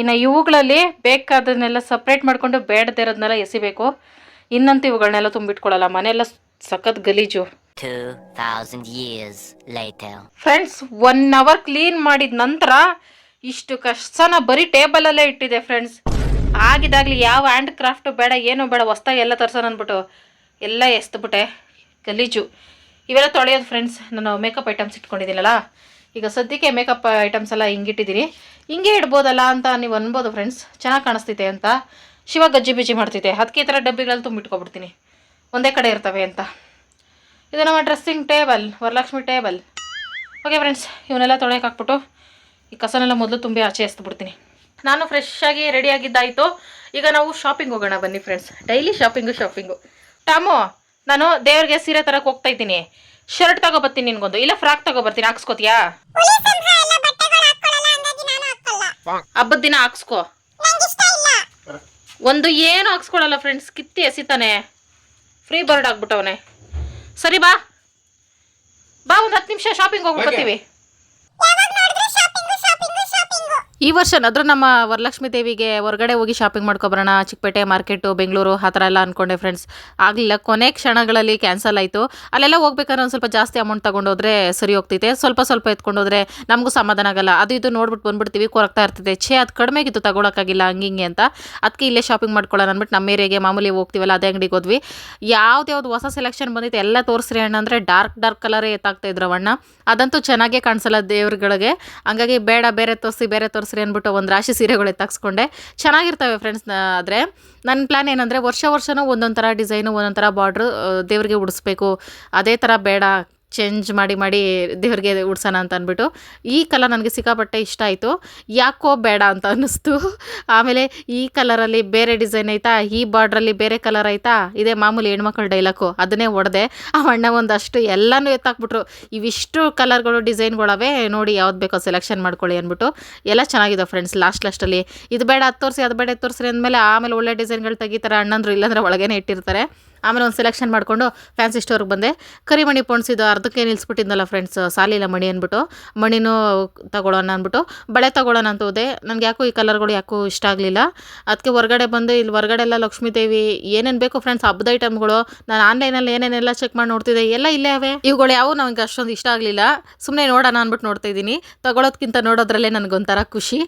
ಇನ್ನು ಇವುಗಳಲ್ಲಿ ಬೇಕಾದನ್ನೆಲ್ಲ ಸಪ್ರೇಟ್ ಮಾಡಿಕೊಂಡು ಬೇಡದೇ ಇರೋದನ್ನೆಲ್ಲ ಎಸಿಬೇಕು. ಇನ್ನಂತೂ ಇವುಗಳನ್ನೆಲ್ಲ ತುಂಬಿಟ್ಕೊಳ್ಳಲ್ಲ ಮನೆಯೆಲ್ಲ ಸಖತ್ ಗಲೀಜು. 2,000 years later. Friends one hour clean ಮಾಡಿದ ನಂತರ ಇಷ್ಟು ಕಷ್ಟನ ಬರೀ ಟೇಬಲಲ್ಲೇ ಇಟ್ಟಿದೆ ಫ್ರೆಂಡ್ಸ್ ಆಗಿದಾಗಲಿ ಯಾವ ಹ್ಯಾಂಡ್ ಕ್ರಾಫ್ಟು ಬೇಡ, ಏನು ಬೇಡ, ಹೊಸ್ದಾಗಿ ಎಲ್ಲ ತರ್ಸೋಣ ಅಂದ್ಬಿಟ್ಟು ಎಲ್ಲ ಎಸ್ದುಬಿಟ್ಟೆ ಗಲೀಜು. ಇವೆಲ್ಲ ತೊಳೆಯೋದು ಫ್ರೆಂಡ್ಸ್ ನಾನು ಮೇಕಪ್ ಐಟಮ್ಸ್ ಇಟ್ಕೊಂಡಿದ್ದೀನಲ್ಲ. ಈಗ ಸದ್ಯಕ್ಕೆ ಮೇಕಪ್ ಐಟಮ್ಸ್ ಎಲ್ಲ ಹಿಂಗಿಟ್ಟಿದ್ದೀನಿ ಹಿಂಗೆ ಇಡ್ಬೋದಲ್ಲ ಅಂತ ನೀವು ಅನ್ಬೋದು ಫ್ರೆಂಡ್ಸ್ ಚೆನ್ನಾಗಿ ಕಾಣಿಸ್ತೈತೆ ಅಂತ. ಶಿವ ಗಜ್ಜಿ ಬಿಜ್ಜಿ ಮಾಡ್ತಿದ್ದೆ. ಅದಕ್ಕೆ ಈ ಥರ ಡಬ್ಬಿಗಳಲ್ಲಿ ತುಂಬಿಟ್ಕೊಬಿಡ್ತೀನಿ. ಒಂದೇ ಕಡೆ ಇರ್ತವೆ ಅಂತ. ಇದು ನಮ್ಮ dressing table Varalakshmi table okay friends ಇವನ್ನೆಲ್ಲ ತೊಳೆಯೋಕೆ ಹಾಕ್ಬಿಟ್ಟು ಈ ಕಸನೆಲ್ಲ ಮೊದಲು ತುಂಬಿ ಆಚೆ ಎಸ್ಬಿಡ್ತೀನಿ. ನಾನು ಫ್ರೆಶ್ ಆಗಿ ರೆಡಿ ಆಗಿದ್ದಾಯಿತು. ಈಗ ನಾವು ಶಾಪಿಂಗ್ ಹೋಗೋಣ ಬನ್ನಿ friends daily shopping shopping Tom ನಾನು ದೇವ್ರಿಗೆ ಸೀರೆ ತರಕ್ಕೆ ಹೋಗ್ತಾ ಇದ್ದೀನಿ. ಶರ್ಟ್ ತಗೋ ಬರ್ತೀನಿ ನಿನ್ಗೊಂದು. ಇಲ್ಲ ಫ್ರಾಕ್ ತಗೋ ಬರ್ತೀನಿ. ಹಾಕ್ಸ್ಕೋತಿಯಾ? ಹಬ್ಬದ ದಿನ ಹಾಕ್ಸ್ಕೋ. ಒಂದು ಏನು ಹಾಕ್ಸ್ಕೊಳಲ್ಲ ಫ್ರೆಂಡ್ಸ್ ಕಿತ್ತಿ ಎಸಿತಾನೆ. ಫ್ರೀ ಬರ್ಡ್ ಆಗ್ಬಿಟ್ಟವನೆ. ಸರಿ ಬಾ. ಬಾ ಒಂದು ಹತ್ತು ನಿಮಿಷ ಶಾಪಿಂಗ್ ಹೋಗ್ಬಿಟ್ಟು ಈ ವರ್ಷನಾದ್ರೂ ನಮ್ಮ ವರಲಕ್ಷ್ಮಿ ದೇವಿಗೆ ಹೊರಗಡೆ ಹೋಗಿ ಶಾಪಿಂಗ್ ಮಾಡ್ಕೊಬರೋಣ. ಚಿಕ್ಕಪೇಟೆ, ಮಾರ್ಕೆಟು, ಬೆಂಗಳೂರು, ಆ ಥರ ಎಲ್ಲ ಅಂದ್ಕೊಂಡೆ ಫ್ರೆಂಡ್ಸ್ ಆಗಲಿಲ್ಲ, ಕೊನೆ ಕ್ಷಣಗಳಲ್ಲಿ ಕ್ಯಾನ್ಸಲ್ ಆಯಿತು. ಅಲ್ಲೆಲ್ಲ ಹೋಗ್ಬೇಕಾದ್ರೆ ಒಂದು ಸ್ವಲ್ಪ ಜಾಸ್ತಿ ಅಮೌಂಟ್ ತೊಗೊಂಡೋದ್ರೆ ಸರಿ ಹೋಗ್ತೈತೆ. ಸ್ವಲ್ಪ ಸ್ವಲ್ಪ ಎತ್ಕೊಂಡೋದ್ರೆ ನಮಗೂ ಸಮಾಧಾನ ಆಗಲ್ಲ. ಅದು ಇದು ನೋಡ್ಬಿಟ್ಟು ಬಂದ್ಬಿಡ್ತೀವಿ, ಕೊರಗ್ತಾ ಇರ್ತೈತೆ ಛೇ, ಅದು ಕಡಿಮೆಗಿತ್ತು ತಗೊಳಕ್ಕಾಗಿಲ್ಲ ಹಂಗಿಂಗೆ ಅಂತ. ಅದಕ್ಕೆ ಇಲ್ಲೇ ಶಾಪಿಂಗ್ ಮಾಡ್ಕೊಳ್ಳೋಣ ಅಂದ್ಬಿಟ್ಟು ನಮ್ಮ ಏರಿಯಾಗೆ ಮಾಮೂಲಿ ಹೋಗ್ತೀವಲ್ಲ, ಅದೇ ಅಂಗಡಿಗೆ ಹೋದ್ವಿ. ಯಾವ್ದು ಹೊಸ ಸೆಲೆಕ್ಷನ್ ಬಂದೈತೆ ಎಲ್ಲ ತೋರಿಸ್ರಿ ಅಣ್ಣ ಅಂದರೆ ಡಾರ್ಕ್ ಡಾರ್ಕ್ ಕಲರೇ ಎತ್ತಾಗ್ತಾ ಇದ್ರು ಅಣ್ಣ. ಅದಂತೂ ಚೆನ್ನಾಗೇ ಕಾಣಿಸಲ್ಲ ದೇವ್ರುಗಳಿಗೆ. ಹಂಗಾಗಿ ಬೇಡ, ಬೇರೆ ತೋರಿಸಿ, ಬೇರೆ ತೋರಿಸ್ರಿ ಅಂದ್ಬಿಟ್ಟು ಒಂದು ರಾಶಿ ಸೀರೆಗಳು ಎತ್ತಾಕ್ಸ್ಕೊಂಡೆ. ಚೆನ್ನಾಗಿರ್ತವೆ ಫ್ರೆಂಡ್ಸ್ ಆದರೆ ನನ್ನ ಪ್ಲ್ಯಾನ್ ಏನಂದರೆ ವರ್ಷ ವರ್ಷವೂ ಒಂದೊಂದು ಥರ ಡಿಸೈನು ಒಂದೊಂದು ಥರ ಬಾರ್ಡ್ರು ದೇವರಿಗೆ ಉಡಿಸ್ಬೇಕು. ಅದೇ ಥರ ಬೇಡ. ಚೇಂಜ್ ಮಾಡಿ ಮಾಡಿ ದೇವ್ರಿಗೆ ಉಡ್ಸೋಣ ಅಂತ ಅಂದ್ಬಿಟ್ಟು, ಈ ಕಲರ್ ನನಗೆ ಸಿಕ್ಕಾಪಟ್ಟೆ ಇಷ್ಟ ಆಯಿತು. ಯಾಕೋ ಬೇಡ ಅಂತ ಅನ್ನಿಸ್ತು. ಆಮೇಲೆ ಈ ಕಲರಲ್ಲಿ ಬೇರೆ ಡಿಸೈನ್ ಐತಾ? ಈ ಬಾರ್ಡ್ರಲ್ಲಿ ಬೇರೆ ಕಲರ್ ಐತಾ? ಇದೇ ಮಾಮೂಲಿ ಹೆಣ್ಮಕ್ಳು ಡೈಲಾಕು ಅದನ್ನೇ ಒಡೆದೆ. ಆ ಅಣ್ಣ ಒಂದಷ್ಟು ಎಲ್ಲನೂ ಎತ್ತಾಕ್ಬಿಟ್ರು. ಇವಿಷ್ಟು ಕಲರ್ಗಳು, ಡಿಸೈನ್ಗಳವೆ. ನೋಡಿ ಯಾವ್ದು ಬೇಕೋ ಸೆಲೆಕ್ಷನ್ ಮಾಡ್ಕೊಳ್ಳಿ ಅಂದ್ಬಿಟ್ಟು. ಎಲ್ಲ ಚೆನ್ನಾಗಿದೆ ಫ್ರೆಂಡ್ಸ್ ಲಾಸ್ಟ್ ಲಾಸ್ಟಲ್ಲಿ ಇದು ಬೇಡ, ಅದು ತೋರಿಸಿ, ಅದು ಬೇಡ ತೋರಿಸ್ರಿ ಅಂದಮೇಲೆ ಆಮೇಲೆ ಒಳ್ಳೆ ಡಿಸೈನ್ಗಳು ತೆಗಿತಾರೆ. ಅಣ್ಣಂದ್ರು ಇಲ್ಲಾಂದ್ರೆ ಒಳಗೇನೆ ಇಟ್ಟಿರ್ತಾರೆ. ಆಮೇಲೆ ಒಂದು ಸೆಲೆಕ್ಷನ್ ಮಾಡಿಕೊಂಡು ಫ್ಯಾನ್ಸಿ ಸ್ಟೋರ್ಗೆ ಬಂದೆ. ಕರಿಮಣಿ ಇದು ಅರ್ಧಕ್ಕೆ ನಿಲ್ಲಿಸ್ಬಿಟ್ಟಿದ್ನಲ್ಲ ಫ್ರೆಂಡ್ಸ್ ಸಾಲಿಲ್ಲ ಮಣಿ ಅಂದ್ಬಿಟ್ಟು. ಮಣಿನೂ ತಗೊಳ್ಳೋಣ ಅಂದ್ಬಿಟ್ಟು. ಬಳೆ ತಗೊಳ್ಳೋಣ ಅಂತ ಹೋದೆ. ನನಗೆ ಯಾಕೋ ಈ ಕಲರ್ಗಳು ಯಾಕೋ ಇಷ್ಟ ಆಗಲಿಲ್ಲ. ಅದಕ್ಕೆ ಹೊರಗಡೆ ಬಂದು ಇಲ್ಲಿ ಹೊರಗಡೆ ಎಲ್ಲ ಲಕ್ಷ್ಮೀ ದೇವಿ ಏನೇನು ಬೇಕು ಫ್ರೆಂಡ್ಸ್ ಹಬ್ಬದ ಐಟಮ್ಗಳು ನಾನು ಆನ್ಲೈನಲ್ಲಿ ಏನೇನೆಲ್ಲ ಚೆಕ್ ಮಾಡಿ ನೋಡ್ತಿದ್ದೆ, ಎಲ್ಲ ಇಲ್ಲೇ ಅವೆ. ಇವುಗಳು ಯಾವ ನನಗೆ ಅಷ್ಟೊಂದು ಇಷ್ಟ ಆಗಲಿಲ್ಲ. ಸುಮ್ಮನೆ ನೋಡೋಣ ಅಂದ್ಬಿಟ್ಟು ನೋಡ್ತಾ ಇದ್ದೀನಿ. ತಗೊಳ್ಳೋದಕ್ಕಿಂತ ನೋಡೋದ್ರಲ್ಲೇ ನನಗೊಂಥರ ಖುಷಿ.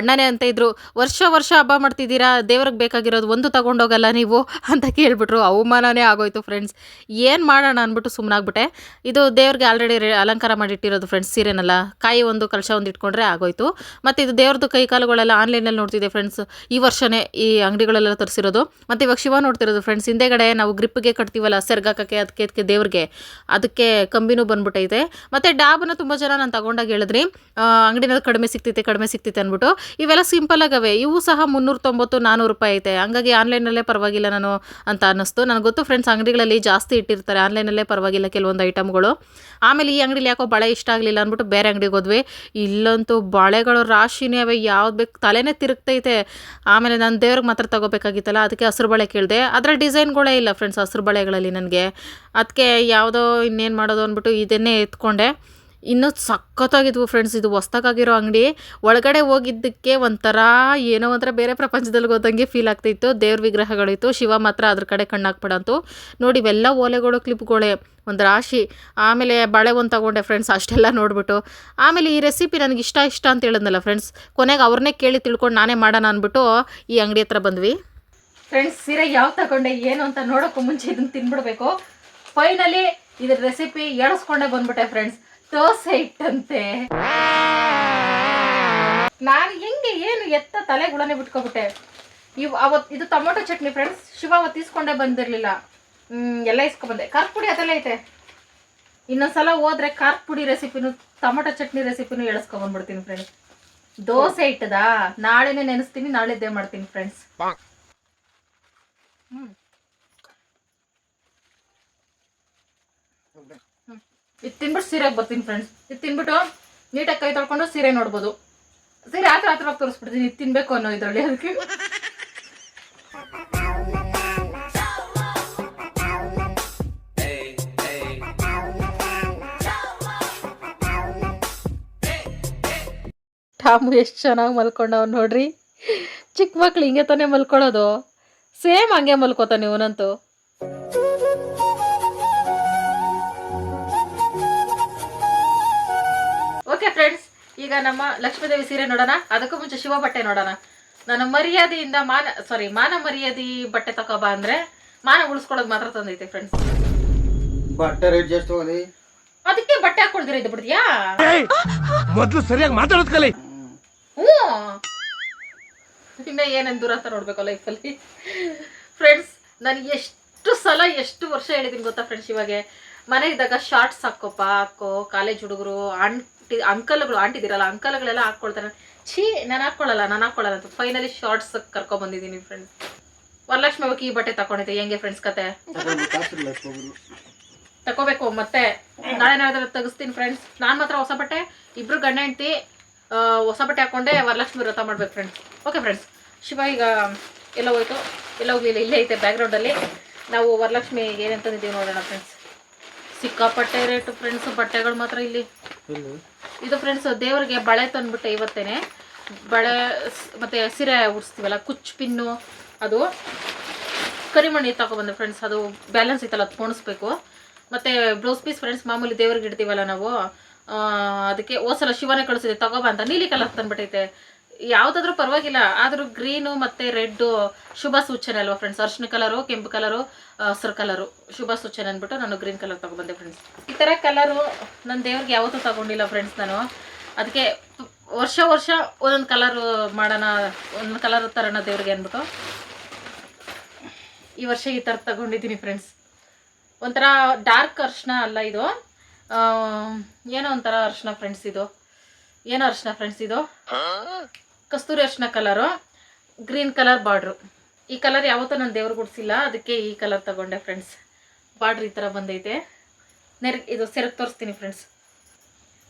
ಅಣ್ಣನೇ ಅಂತ ಇದ್ರು, ವರ್ಷ ವರ್ಷ ಹಬ್ಬ ಮಾಡ್ತಿದ್ದೀರಾ? ದೇವ್ರಿಗೆ ಬೇಕಾಗಿರೋದು ಒಂದು ತಗೊಂಡೋಗಲ್ಲ ನೀವು? ಅಂತ ಕೇಳ್ಬಿಟ್ರು. ಅವಮಾನನೇ ಆಗೋಯ್ತು ಫ್ರೆಂಡ್ಸ್ ಏನು ಮಾಡೋಣ ಅಂದ್ಬಿಟ್ಟು ಸುಮ್ಮನಾಗ್ಬಿಟ್ಟೆ ಇದು ದೇವ್ರಿಗೆ ಆಲ್ರೆಡಿ ಅಲಂಕಾರ ಮಾಡಿಟ್ಟಿರೋದು ಫ್ರೆಂಡ್ಸ್ ಸೀರೆನಲ್ಲ. ಕಾಯಿ ಒಂದು ಕಲಶ ಒಂದು ಇಟ್ಕೊಂಡ್ರೆ ಆಗೋಯ್ತು. ಮತ್ತು ಇದು ದೇವ್ರದ್ದು ಕೈ ಕಾಲುಗಳೆಲ್ಲ ಆನ್ಲೈನಲ್ಲಿ ನೋಡ್ತಿದ್ದೆ ಫ್ರೆಂಡ್ಸ್ ಈ ವರ್ಷನೇ ಈ ಅಂಗಡಿಗಳೆಲ್ಲ ತರಿಸಿರೋದು. ಮತ್ತು ಇವಾಗ ಶಿವ ನೋಡ್ತಿರೋದು ಫ್ರೆಂಡ್ಸ್ ಹಿಂದೆಗಡೆ ನಾವು ಗ್ರಿಪ್ಗೆ ಕಟ್ತೀವಲ್ಲ ಸೆರ್ಗಾಕಕ್ಕೆ ಅದಕ್ಕೆ ಅದಕ್ಕೆ ದೇವ್ರಿಗೆ. ಅದಕ್ಕೆ ಕಂಬಿನೂ ಬಂದ್ಬಿಟ್ಟೈತೆ. ಮತ್ತು ಡಾಬನ್ನು ತುಂಬ ಜನ ನಾನು ತಗೊಂಡಾಗ ಹೇಳಿದ್ರಿ. ಅಂಗಡಿನಲ್ಲಿ ಕಡಿಮೆ ಸಿಗ್ತೈತೆ ಕಡಿಮೆ ಸಿಗ್ತೈತೆ ಅಂದ್ಬಿಟ್ಟು. ಇವೆಲ್ಲ ಸಿಂಪಲ್ ಆಗವೆ. ಇವು ಸಹ ಮುನ್ನೂರ ತೊಂಬತ್ತು ನಾನ್ನೂರು ರೂಪಾಯಿ ಐತೆ. ಹಂಗಾಗಿ ಆನ್ಲೈನಲ್ಲೇ ಪರವಾಗಿಲ್ಲ ನಾನು ಅಂತ ಅನ್ನಿಸ್ತು. ನನಗೆ ಗೊತ್ತು ಫ್ರೆಂಡ್ಸ್ ಅಂಗಡಿಗಳಲ್ಲಿ ಜಾಸ್ತಿ ಇಟ್ಟಿರ್ತಾರೆ. ಆನ್ಲೈನಲ್ಲೇ ಪರವಾಗಿಲ್ಲ ಕೆಲವೊಂದು ಐಟಮ್ಗಳು ಆಮೇಲೆ ಈ ಅಂಗಡಿಲಿ ಯಾಕೋ ಬಳೆ ಇಷ್ಟ ಆಗಲಿಲ್ಲ ಅಂದ್ಬಿಟ್ಟು ಬೇರೆ ಅಂಗಡಿಗೆ ಹೋದ್ವಿ. ಇಲ್ಲಂತೂ ಬಳೆಗಳು ರಾಶಿನೇ ಅವೆ ಯಾವ್ದು ಬೇಕು ತಲೆನೇ ತಿರುಗ್ತೈತೆ. ಆಮೇಲೆ ನಾನು ದೇವ್ರಿಗೆ ಮಾತ್ರ ತಗೋಬೇಕಾಗಿತ್ತಲ್ಲ, ಅದಕ್ಕೆ ಹಸಿರು ಬಳೆ ಕೇಳಿದೆ. ಅದರ ಡಿಸೈನ್ಗಳೇ ಇಲ್ಲ ಫ್ರೆಂಡ್ಸ್ ಹಸಿರು ಬಳೆಗಳಲ್ಲಿ ನನಗೆ. ಅದಕ್ಕೆ ಯಾವುದೋ ಇನ್ನೇನು ಮಾಡೋದು ಅಂದ್ಬಿಟ್ಟು ಇದನ್ನೇ ಎತ್ಕೊಂಡೆ. ಇನ್ನೂ ಸಖತ್ತಾಗಿದ್ವು ಫ್ರೆಂಡ್ಸ್ ಇದು ಹೊಸ್ದಾಗಿರೋ ಅಂಗಡಿ. ಒಳಗಡೆ ಹೋಗಿದ್ದಕ್ಕೆ ಒಂಥರ ಏನೋ ಒಂಥರ ಬೇರೆ ಪ್ರಪಂಚದಲ್ಲಿ ಹೋದಂಗೆ ಫೀಲ್ ಆಗ್ತಿತ್ತು. ದೇವ್ರ ವಿಗ್ರಹಗಳಿತ್ತು ಶಿವ ಮಾತ್ರ ಅದ್ರ ಕಡೆ ಕಣ್ಣಾಕ್ಬಿಡಂತು. ನೋಡಿ, ಇವೆಲ್ಲ ಓಲೆಗಳು ಕ್ಲಿಪ್ಗಳೇ ಒಂದು ರಾಶಿ. ಆಮೇಲೆ ಬಳೆ ಒಂದು ತಗೊಂಡೆ ಫ್ರೆಂಡ್ಸ್ ಅಷ್ಟೆಲ್ಲ ನೋಡ್ಬಿಟ್ಟು. ಆಮೇಲೆ ಈ ರೆಸಿಪಿ ನನಗೆ ಇಷ್ಟ ಇಷ್ಟ ಅಂತ ಹೇಳಿದ್ನಲ್ಲ ಫ್ರೆಂಡ್ಸ್ ಕೊನೆಗೆ ಅವ್ರನ್ನೇ ಕೇಳಿ ತಿಳ್ಕೊಂಡು ನಾನೇ ಮಾಡೋಣ ಅಂದ್ಬಿಟ್ಟು ಈ ಅಂಗಡಿ ಹತ್ರ ಬಂದ್ವಿ. ಫ್ರೆಂಡ್ಸ್ ಸೀರೆ ಯಾವ ತಗೊಂಡೆ, ಏನು ಅಂತ ನೋಡೋಕ್ಕೂ ಮುಂಚೆ ಇದನ್ನು ತಿನ್ಬಿಡ್ಬೇಕು. ಫೈನಲಿ ಇದ್ರ ರೆಸಿಪಿ ಎಳಸ್ಕೊಂಡೆ ಬಂದ್ಬಿಟ್ಟೆ ಫ್ರೆಂಡ್ಸ್ ದೋಸೆ ಹಿಟ್ಟಂತೆ ನಾನು ಹೆಂಗೆ ಏನು ಎತ್ತ ತಲೆ ಗುಳನೆ ಬಿಟ್ಕೊಬಿಟ್ಟೆ. ಇವ್ ಅವತ್ ಇದು ಟೊಮೊಟೊ ಚಟ್ನಿ ಫ್ರೆಂಡ್ಸ್ ಶಿವ ಅವತ್ ಇಸ್ಕೊಂಡೇ ಬಂದಿರಲಿಲ್ಲ. ಹ್ಮ್ ಎಲ್ಲ ಇಸ್ಕೊಬಂದೆ ಖಾರ ಪುಡಿ ಅದೆಲ್ಲ ಐತೆ. ಇನ್ನೊಂದ್ಸಲ ಹೋದ್ರೆ ಖಾರ ಪುಡಿ ರೆಸಿಪಿನೂ ಟೊಮೊಟೊ ಚಟ್ನಿ ರೆಸಿಪಿನೂ ಎಳಸ್ಕೊಂಬಂದ್ಬಿಡ್ತೀನಿ ಫ್ರೆಂಡ್ಸ್ ದೋಸೆ ಇಟ್ಟದಾ? ನಾಳೆನೇ ನೆನೆಸ್ತೀನಿ ನಾಳಿದ್ದೇ ಮಾಡ್ತೀನಿ ಫ್ರೆಂಡ್ಸ್ ಇದು ತಿನ್ಬಿಟ್ಟು ಸೀರೆಗೆ ಬರ್ತೀನಿ ಫ್ರೆಂಡ್ಸ್ ಇದು ತಿನ್ಬಿಟ್ಟು ನೀಟಾಗಿ ಕೈ ತೊಳ್ಕೊಂಡು ಸೀರೆ ನೋಡ್ಬೋದು. ಸೀರೆ ಆತರ ಆತರ ತೋರಿಸ್ಬಿಡ್ತೀನಿ, ಇದು ತಿನ್ಬೇಕು ಅನ್ನೋ ಇದರಲ್ಲಿ ಅದಕ್ಕೆ. ಟಾಮು ಎಷ್ಟು ಚೆನ್ನಾಗಿ ಮಲ್ಕೊಂಡವ್ ನೋಡ್ರಿ. ಚಿಕ್ಕ ಮಕ್ಳು ಹಿಂಗೆ ತಾನೇ ಮಲ್ಕೊಳ್ಳೋದು ಸೇಮ್ ಹಂಗೆ ಮಲ್ಕೋತಾನೆ ಇವನಂತೂ. ಈಗ ನಮ್ಮ ಲಕ್ಷ್ಮೀದೇವಿ ಸೀರೆ ನೋಡೋಣ. ಅದಕ್ಕೂ ಮುಂಚೆ ಶಿವ ಬಟ್ಟೆ ನೋಡೋಣ. ನಾನು ಮರ್ಯಾದೆಯಿಂದ ಮಾನ ಸಾರಿ ಮಾನ ಮರ್ಯಾದೆ ಬಟ್ಟೆ ತಕೋಬಾ ಅಂದ್ರೆ ಮಾನ ಉಳಿಸ್ಕೊಳ್ಳೋದು ಮಾತ್ರ ತಂದೈತೆ ಫ್ರೆಂಡ್ಸ್ ಬಟ್ಟೆ ರೇಟ್ ಎಷ್ಟು ಹೋಗಿ ಅದಕ್ಕೆ ಬಟ್ಟೆ ಹಾಕೊಳ್ದಿರ ಇದು ಬಿಡ್ತೀಯಾ? ಮೊದಲು ಸರಿಯಾಗಿ ಮಾತಾಡೋದು ಕಲಿ. ಹ್ಞೂ. ಇನ್ನ ಏನೇನು ದೂರ ಅಂತ ನೋಡ್ಬೇಕು ಲೈಫಲ್ಲಿ ಫ್ರೆಂಡ್ಸ್ ನಾನು ಎಷ್ಟು ಸಲ ಎಷ್ಟು ವರ್ಷ ಹೇಳಿದೀನಿ ಗೊತ್ತಾ ಫ್ರೆಂಡ್ಸ್ ಇವಾಗೆ? ಮನೆ ಇದ್ದಾಗ ಶಾರ್ಟ್ಸ್ ಹಾಕೋಪ್ಪ ಹಾಕೋ ಕಾಲೇಜ್ ಹುಡುಗರು ಆಂಟಿ ಅಂಕಲ್ಗಳು ಆಂಟಿದಿರಲ್ಲ ಅಂಕಲ್ಗಳೆಲ್ಲ ಹಾಕ್ಕೊಳ್ತಾರೆ ಛೀ ನಾನು ಹಾಕೊಳ್ಳಲ್ಲ ನಾನು ಹಾಕ್ಕೊಳ್ಳಲ್ಲ ಅಂತ ಫೈನಲಿ ಶಾರ್ಟ್ಸ್ ಕರ್ಕೊಂಡ್ ಬಂದಿದ್ದೀನಿ ಫ್ರೆಂಡ್ಸ್ ವರಲಕ್ಷ್ಮಿ ಅವಕ್ಕೆ ಈ ಬಟ್ಟೆ ತಗೊಂಡಿದ್ದೆ ಹೆಂಗೆ ಫ್ರೆಂಡ್ಸ್ ಕತೆ? ತಗೋಬೇಕು ಮತ್ತೆ. ನಾಳೆ ನಾಳೆ ತೆಗಿಸ್ತೀನಿ ಫ್ರೆಂಡ್ಸ್ ನಾನು ಮಾತ್ರ ಹೊಸ ಬಟ್ಟೆ ಇಬ್ರು ಗಂಡ ಹೆಂಡ್ತಿ ಹೊಸ ಬಟ್ಟೆ ಹಾಕೊಂಡೆ ವರಲಕ್ಷ್ಮಿ ವ್ರತ ಮಾಡ್ಬೇಕು ಫ್ರೆಂಡ್ಸ್ ಓಕೆ ಫ್ರೆಂಡ್ಸ್ ಶಿವ ಈಗ ಎಲ್ಲ ಹೋಯ್ತು. ಎಲ್ಲ ಹೋಗ್ಲಿಲ್ಲ ಇಲ್ಲೇ ಐತೆ ಬ್ಯಾಕ್ಗ್ರೌಂಡಲ್ಲಿ ನಾವು ವರಲಕ್ಷ್ಮಿ ಏನಂತಂದಿದ್ದೀವಿ ತಂದಿದ್ದೀವಿ ನೋಡೋಣ ಫ್ರೆಂಡ್ಸ್ ಸಿಕ್ಕಾಪಟ್ಟೆ ರೇಟು ಫ್ರೆಂಡ್ಸ್ ಬಟ್ಟೆಗಳು ಮಾತ್ರ ಇಲ್ಲಿ. ಇದು ಫ್ರೆಂಡ್ಸ್ ದೇವರಿಗೆ ಬಳೆ ತಂದ್ಬಿಟ್ಟೆ ಇವತ್ತೇನೆ ಬಳೆ ಮತ್ತೆ ಸೀರೆ ಉಡಿಸ್ತೀವಲ್ಲ, ಕುಚ್ ಪಿನ್ನು, ಅದು ಕರಿಮಣಿ ತಗೊಬಂದೆ ಫ್ರೆಂಡ್ಸ್ ಅದು ಬ್ಯಾಲೆನ್ಸ್ ಐತಲ್ಲ ಅದು ಪೋಣಿಸ್ಬೇಕು. ಮತ್ತೆ ಬ್ಲೌಸ್ ಪೀಸ್ ಫ್ರೆಂಡ್ಸ್ ಮಾಮೂಲಿ ದೇವ್ರಿಗೆ ಇಡ್ತೀವಲ್ಲ ನಾವು ಅದಕ್ಕೆ ಓಸಲ ಶಿವನೇ ಕಳಿಸಿದೆ, ತಗೋಬ ಅಂತ, ನೀಲಿ ಕಲರ್ ತಂದ್ಬಿಟ್ಟೈತೆ. ಯಾವುದಾದ್ರೂ ಪರವಾಗಿಲ್ಲ. ಆದರೂ ಗ್ರೀನು ಮತ್ತು ರೆಡ್ಡು ಶುಭ ಸೂಚನೆ ಅಲ್ವಾ ಫ್ರೆಂಡ್ಸ್ ಅರ್ಶಿನ ಕಲರು ಕೆಂಪು ಕಲರು ಹಸಿರು ಕಲರು ಶುಭ ಸೂಚನೆ ಅಂದ್ಬಿಟ್ಟು ನಾನು ಗ್ರೀನ್ ಕಲರ್ ತೊಗೊಬಂದೆ ಫ್ರೆಂಡ್ಸ್ ಈ ಥರ ಕಲರು ನನ್ನ ದೇವ್ರಿಗೆ ಯಾವತ್ತೂ ತಗೊಂಡಿಲ್ಲ ಫ್ರೆಂಡ್ಸ್ ನಾನು. ಅದಕ್ಕೆ ವರ್ಷ ವರ್ಷ ಒಂದೊಂದು ಕಲರು ಮಾಡೋಣ ಒಂದೊಂದು ಕಲರ್ ತರೋಣ ದೇವ್ರಿಗೆ ಅಂದ್ಬಿಟ್ಟು. ಈ ವರ್ಷ ಈ ಥರ ತಗೊಂಡಿದ್ದೀನಿ ಫ್ರೆಂಡ್ಸ್ ಒಂಥರ ಡಾರ್ಕ್ ಅರ್ಶಿನ ಅಲ್ಲ ಇದು. ಏನೋ ಒಂಥರ ಅರ್ಶಿನ ಫ್ರೆಂಡ್ಸ್ ಇದು. ಏನೋ ಅರ್ಶಿನ ಫ್ರೆಂಡ್ಸ್ ಇದು. ಕಸ್ತೂರಿ ಅರ್ಶಿನ ಕಲರು ಗ್ರೀನ್ ಕಲರ್ ಬಾರ್ಡ್ರು ಈ ಕಲರ್ ಯಾವತ್ತೂ ನಾನು ದೇವ್ರಿಗೆ ಗುಡಿಸಿಲ್ಲ ಅದಕ್ಕೆ ಈ ಕಲರ್ ತಗೊಂಡೆ ಫ್ರೆಂಡ್ಸ್ ಬಾರ್ಡ್ರ್ ಈ ಥರ ಬಂದೈತೆ. ನೆರ್ ಇದು ಸೆರಗ್ ತೋರಿಸ್ತೀನಿ ಫ್ರೆಂಡ್ಸ್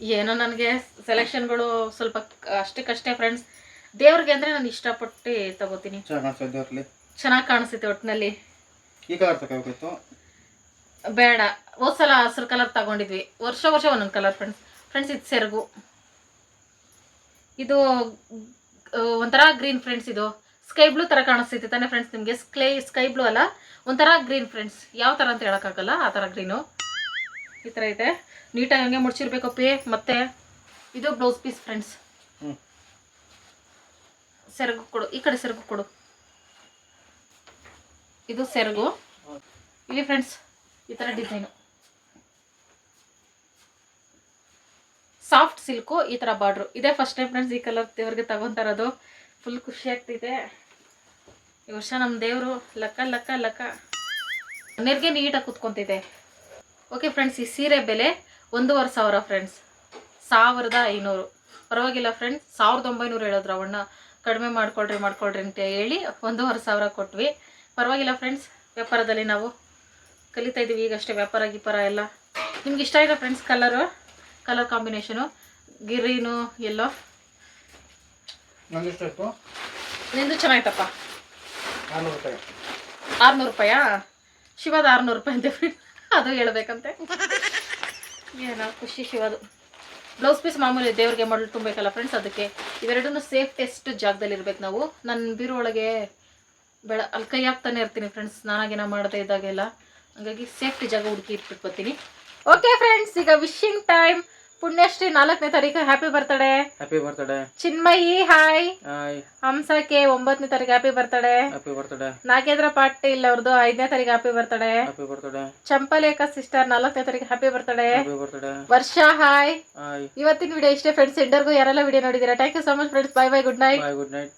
ಏನೋ ನನಗೆ ಸೆಲೆಕ್ಷನ್ಗಳು ಸ್ವಲ್ಪ ಅಷ್ಟಕ್ಕಷ್ಟೇ ಫ್ರೆಂಡ್ಸ್ ದೇವ್ರಿಗೆ ಅಂದರೆ ನಾನು ಇಷ್ಟಪಟ್ಟು ತಗೋತೀನಿ. ಚೆನ್ನಾಗಿ ಕಾಣಿಸುತ್ತೆ ಒಟ್ಟಿನಲ್ಲಿ ಈ ಬೇಡ. ಹೋದ್ ಸಲ ಹಸಿರು ಕಲರ್ ತಗೊಂಡಿದ್ವಿ. ವರ್ಷ ವರ್ಷ ಒಂದೊಂದು ಕಲರ್ ಫ್ರೆಂಡ್ಸ್ ಫ್ರೆಂಡ್ಸ್ ಇದು ಸೆರಗು. ಇದು ಒಂಥರ ಗ್ರೀನ್ ಫ್ರೆಂಡ್ಸ್ ಇದು. ಸ್ಕೈ ಬ್ಲೂ ಥರ ಕಾಣಿಸ್ತೈತೆ ತಾನೇ ಫ್ರೆಂಡ್ಸ್ ನಿಮಗೆ? ಸ್ಕೈ ಸ್ಕೈ ಬ್ಲೂ ಅಲ್ಲ? ಒಂಥರ ಗ್ರೀನ್ ಫ್ರೆಂಡ್ಸ್ ಯಾವ ಥರ ಅಂತ ಹೇಳೋಕ್ಕಾಗಲ್ಲ? ಆ ಥರ ಗ್ರೀನು ಈ ಥರ ಐತೆ. ನೀಟಾಗಿ ಹಂಗೆ ಮುಡ್ಸಿರ್ಬೇಕಪ್ಪಿ ಮತ್ತೆ ಇದು ಬ್ಲೌಸ್ ಪೀಸ್ ಫ್ರೆಂಡ್ಸ್. ಸೆರಗು ಕೊಡು. ಈ ಕಡೆ ಸೆರಗು ಕೊಡು. ಇದು ಸೆರಗು. ಇಲ್ಲಿ ಫ್ರೆಂಡ್ಸ್ ಈ ಥರ ಡಿಸೈನು ಸಾಫ್ಟ್ ಸಿಲ್ಕು ಈ ಥರ ಬಾರ್ಡ್ರು. ಇದೇ ಫಸ್ಟ್ ಟೈಮ್ ಫ್ರೆಂಡ್ಸ್ ಈ ಕಲರ್ ದೇವ್ರಿಗೆ ತಗೊಂತಾರದು. ಫುಲ್ ಖುಷಿ ಆಗ್ತಿದೆ. ಈ ವರ್ಷ ನಮ್ಮ ದೇವರು ಲಕ್ಕ ಲಕ್ಕ ಲಕ್ಕ ನೆರಿಗೆ ನೀಟಾಗಿ ಕುತ್ಕೊಂತಿದೆ. ಓಕೆ ಫ್ರೆಂಡ್ಸ್ ಈ ಸೀರೆ ಬೆಲೆ ಒಂದೂವರೆ ಸಾವಿರ ಫ್ರೆಂಡ್ಸ್ ಸಾವಿರದ ಐನೂರು. ಪರವಾಗಿಲ್ಲ ಫ್ರೆಂಡ್ಸ್ ಸಾವಿರದ ಒಂಬೈನೂರು ಹೇಳಿದ್ರು ಅವಣ್ಣ ಕಡಿಮೆ ಮಾಡ್ಕೊಳ್ರಿ ಮಾಡ್ಕೊಳ್ರಿ ಅಂತ ಹೇಳಿ ಒಂದೂವರೆ ಸಾವಿರ ಕೊಟ್ವಿ. ಪರವಾಗಿಲ್ಲ ಫ್ರೆಂಡ್ಸ್ ವ್ಯಾಪಾರದಲ್ಲಿ ನಾವು ಕಲಿತಾ ಇದ್ದೀವಿ ಈಗಷ್ಟೇ ವ್ಯಾಪಾರ, ಗೀಪಾರ ಎಲ್ಲ. ನಿಮ್ಗೆ ಇಷ್ಟ ಆಯ್ತಾ friends colour colour combination green yellow ನಂದು ಚೆನ್ನಾಯ್ತಪ್ಪ ಆರ್ನೂರು ರೂಪಾಯ. ಶಿವದ ಆರ್ನೂರು ರೂಪಾಯಿ ಅಂತ ಅದು ಹೇಳ್ಬೇಕಂತೆ. ಏನೋ ಖುಷಿ ಶಿವದು. ಬ್ಲೌಸ್ ಪೀಸ್ ಮಾಮೂಲಿ ದೇವ್ರಿಗೆ ಮಾಡಲು ತುಂಬಬೇಕಲ್ಲ ಫ್ರೆಂಡ್ಸ್ ಅದಕ್ಕೆ ಇವೆರಡನ್ನೂ ಸೇಫ್ಟೆಸ್ಟ್ ಜಾಗದಲ್ಲಿ ಇರ್ಬೇಕು ನಾವು. ನನ್ನ ಬೀರು ಒಳಗೆ ಬೆಳ ಅಲ್ಲಿ ಕೈ ಹಾಕ್ತಾನೆ ಇರ್ತೀನಿ ಫ್ರೆಂಡ್ಸ್ ನಾನಾಗೇನೋ ಮಾಡದೇ ಇದ್ದಾಗೆಲ್ಲ. ಹಂಗಾಗಿ ಸೇಫ್ಟಿ ಜಾಗ ಹುಡುಕಿ ಇಟ್ಬಿಟ್ಕೋತೀನಿ. ಓಕೆ ಫ್ರೆಂಡ್ಸ್ ಈಗ ವಿಶಿಂಗ್ ಟೈಮ್ ಪುಣ್ಯಶ್ರೀ ನಾಲ್ಕನೇ ತಾರೀಕು. Happy birthday happy birthday Chinmayi hi ಹಂಸಕ್ಕೆ ಒಂಬತ್ತನೇ ತಾರೀಕು. Happy birthday happy birthday Nagendra Patil ಅವ್ರದ್ದು ಐದನೇ ತಾರೀಕು. Happy birthday happy birthday Champalekha sister ನಾಲ್ಕನೇ ತಾರೀಕು. ಹ್ಯಾಪಿ ಬರ್ತಡೆ ಹ್ಯಾಪಿ ಬರ್ತಡೇ ವರ್ಷ ಹಾಯ್ ಇವತ್ತಿನ ವಿಡಿಯೋ ಇಷ್ಟೇ ಫ್ರೆಂಡ್ಸ್ ಎಲ್ಲರಿಗೂ ಯಾರೆಲ್ಲ ವಿಡಿಯೋ ನೋಡಿದ್ದೀರಾ? Thank you so much friends bye bye good night good night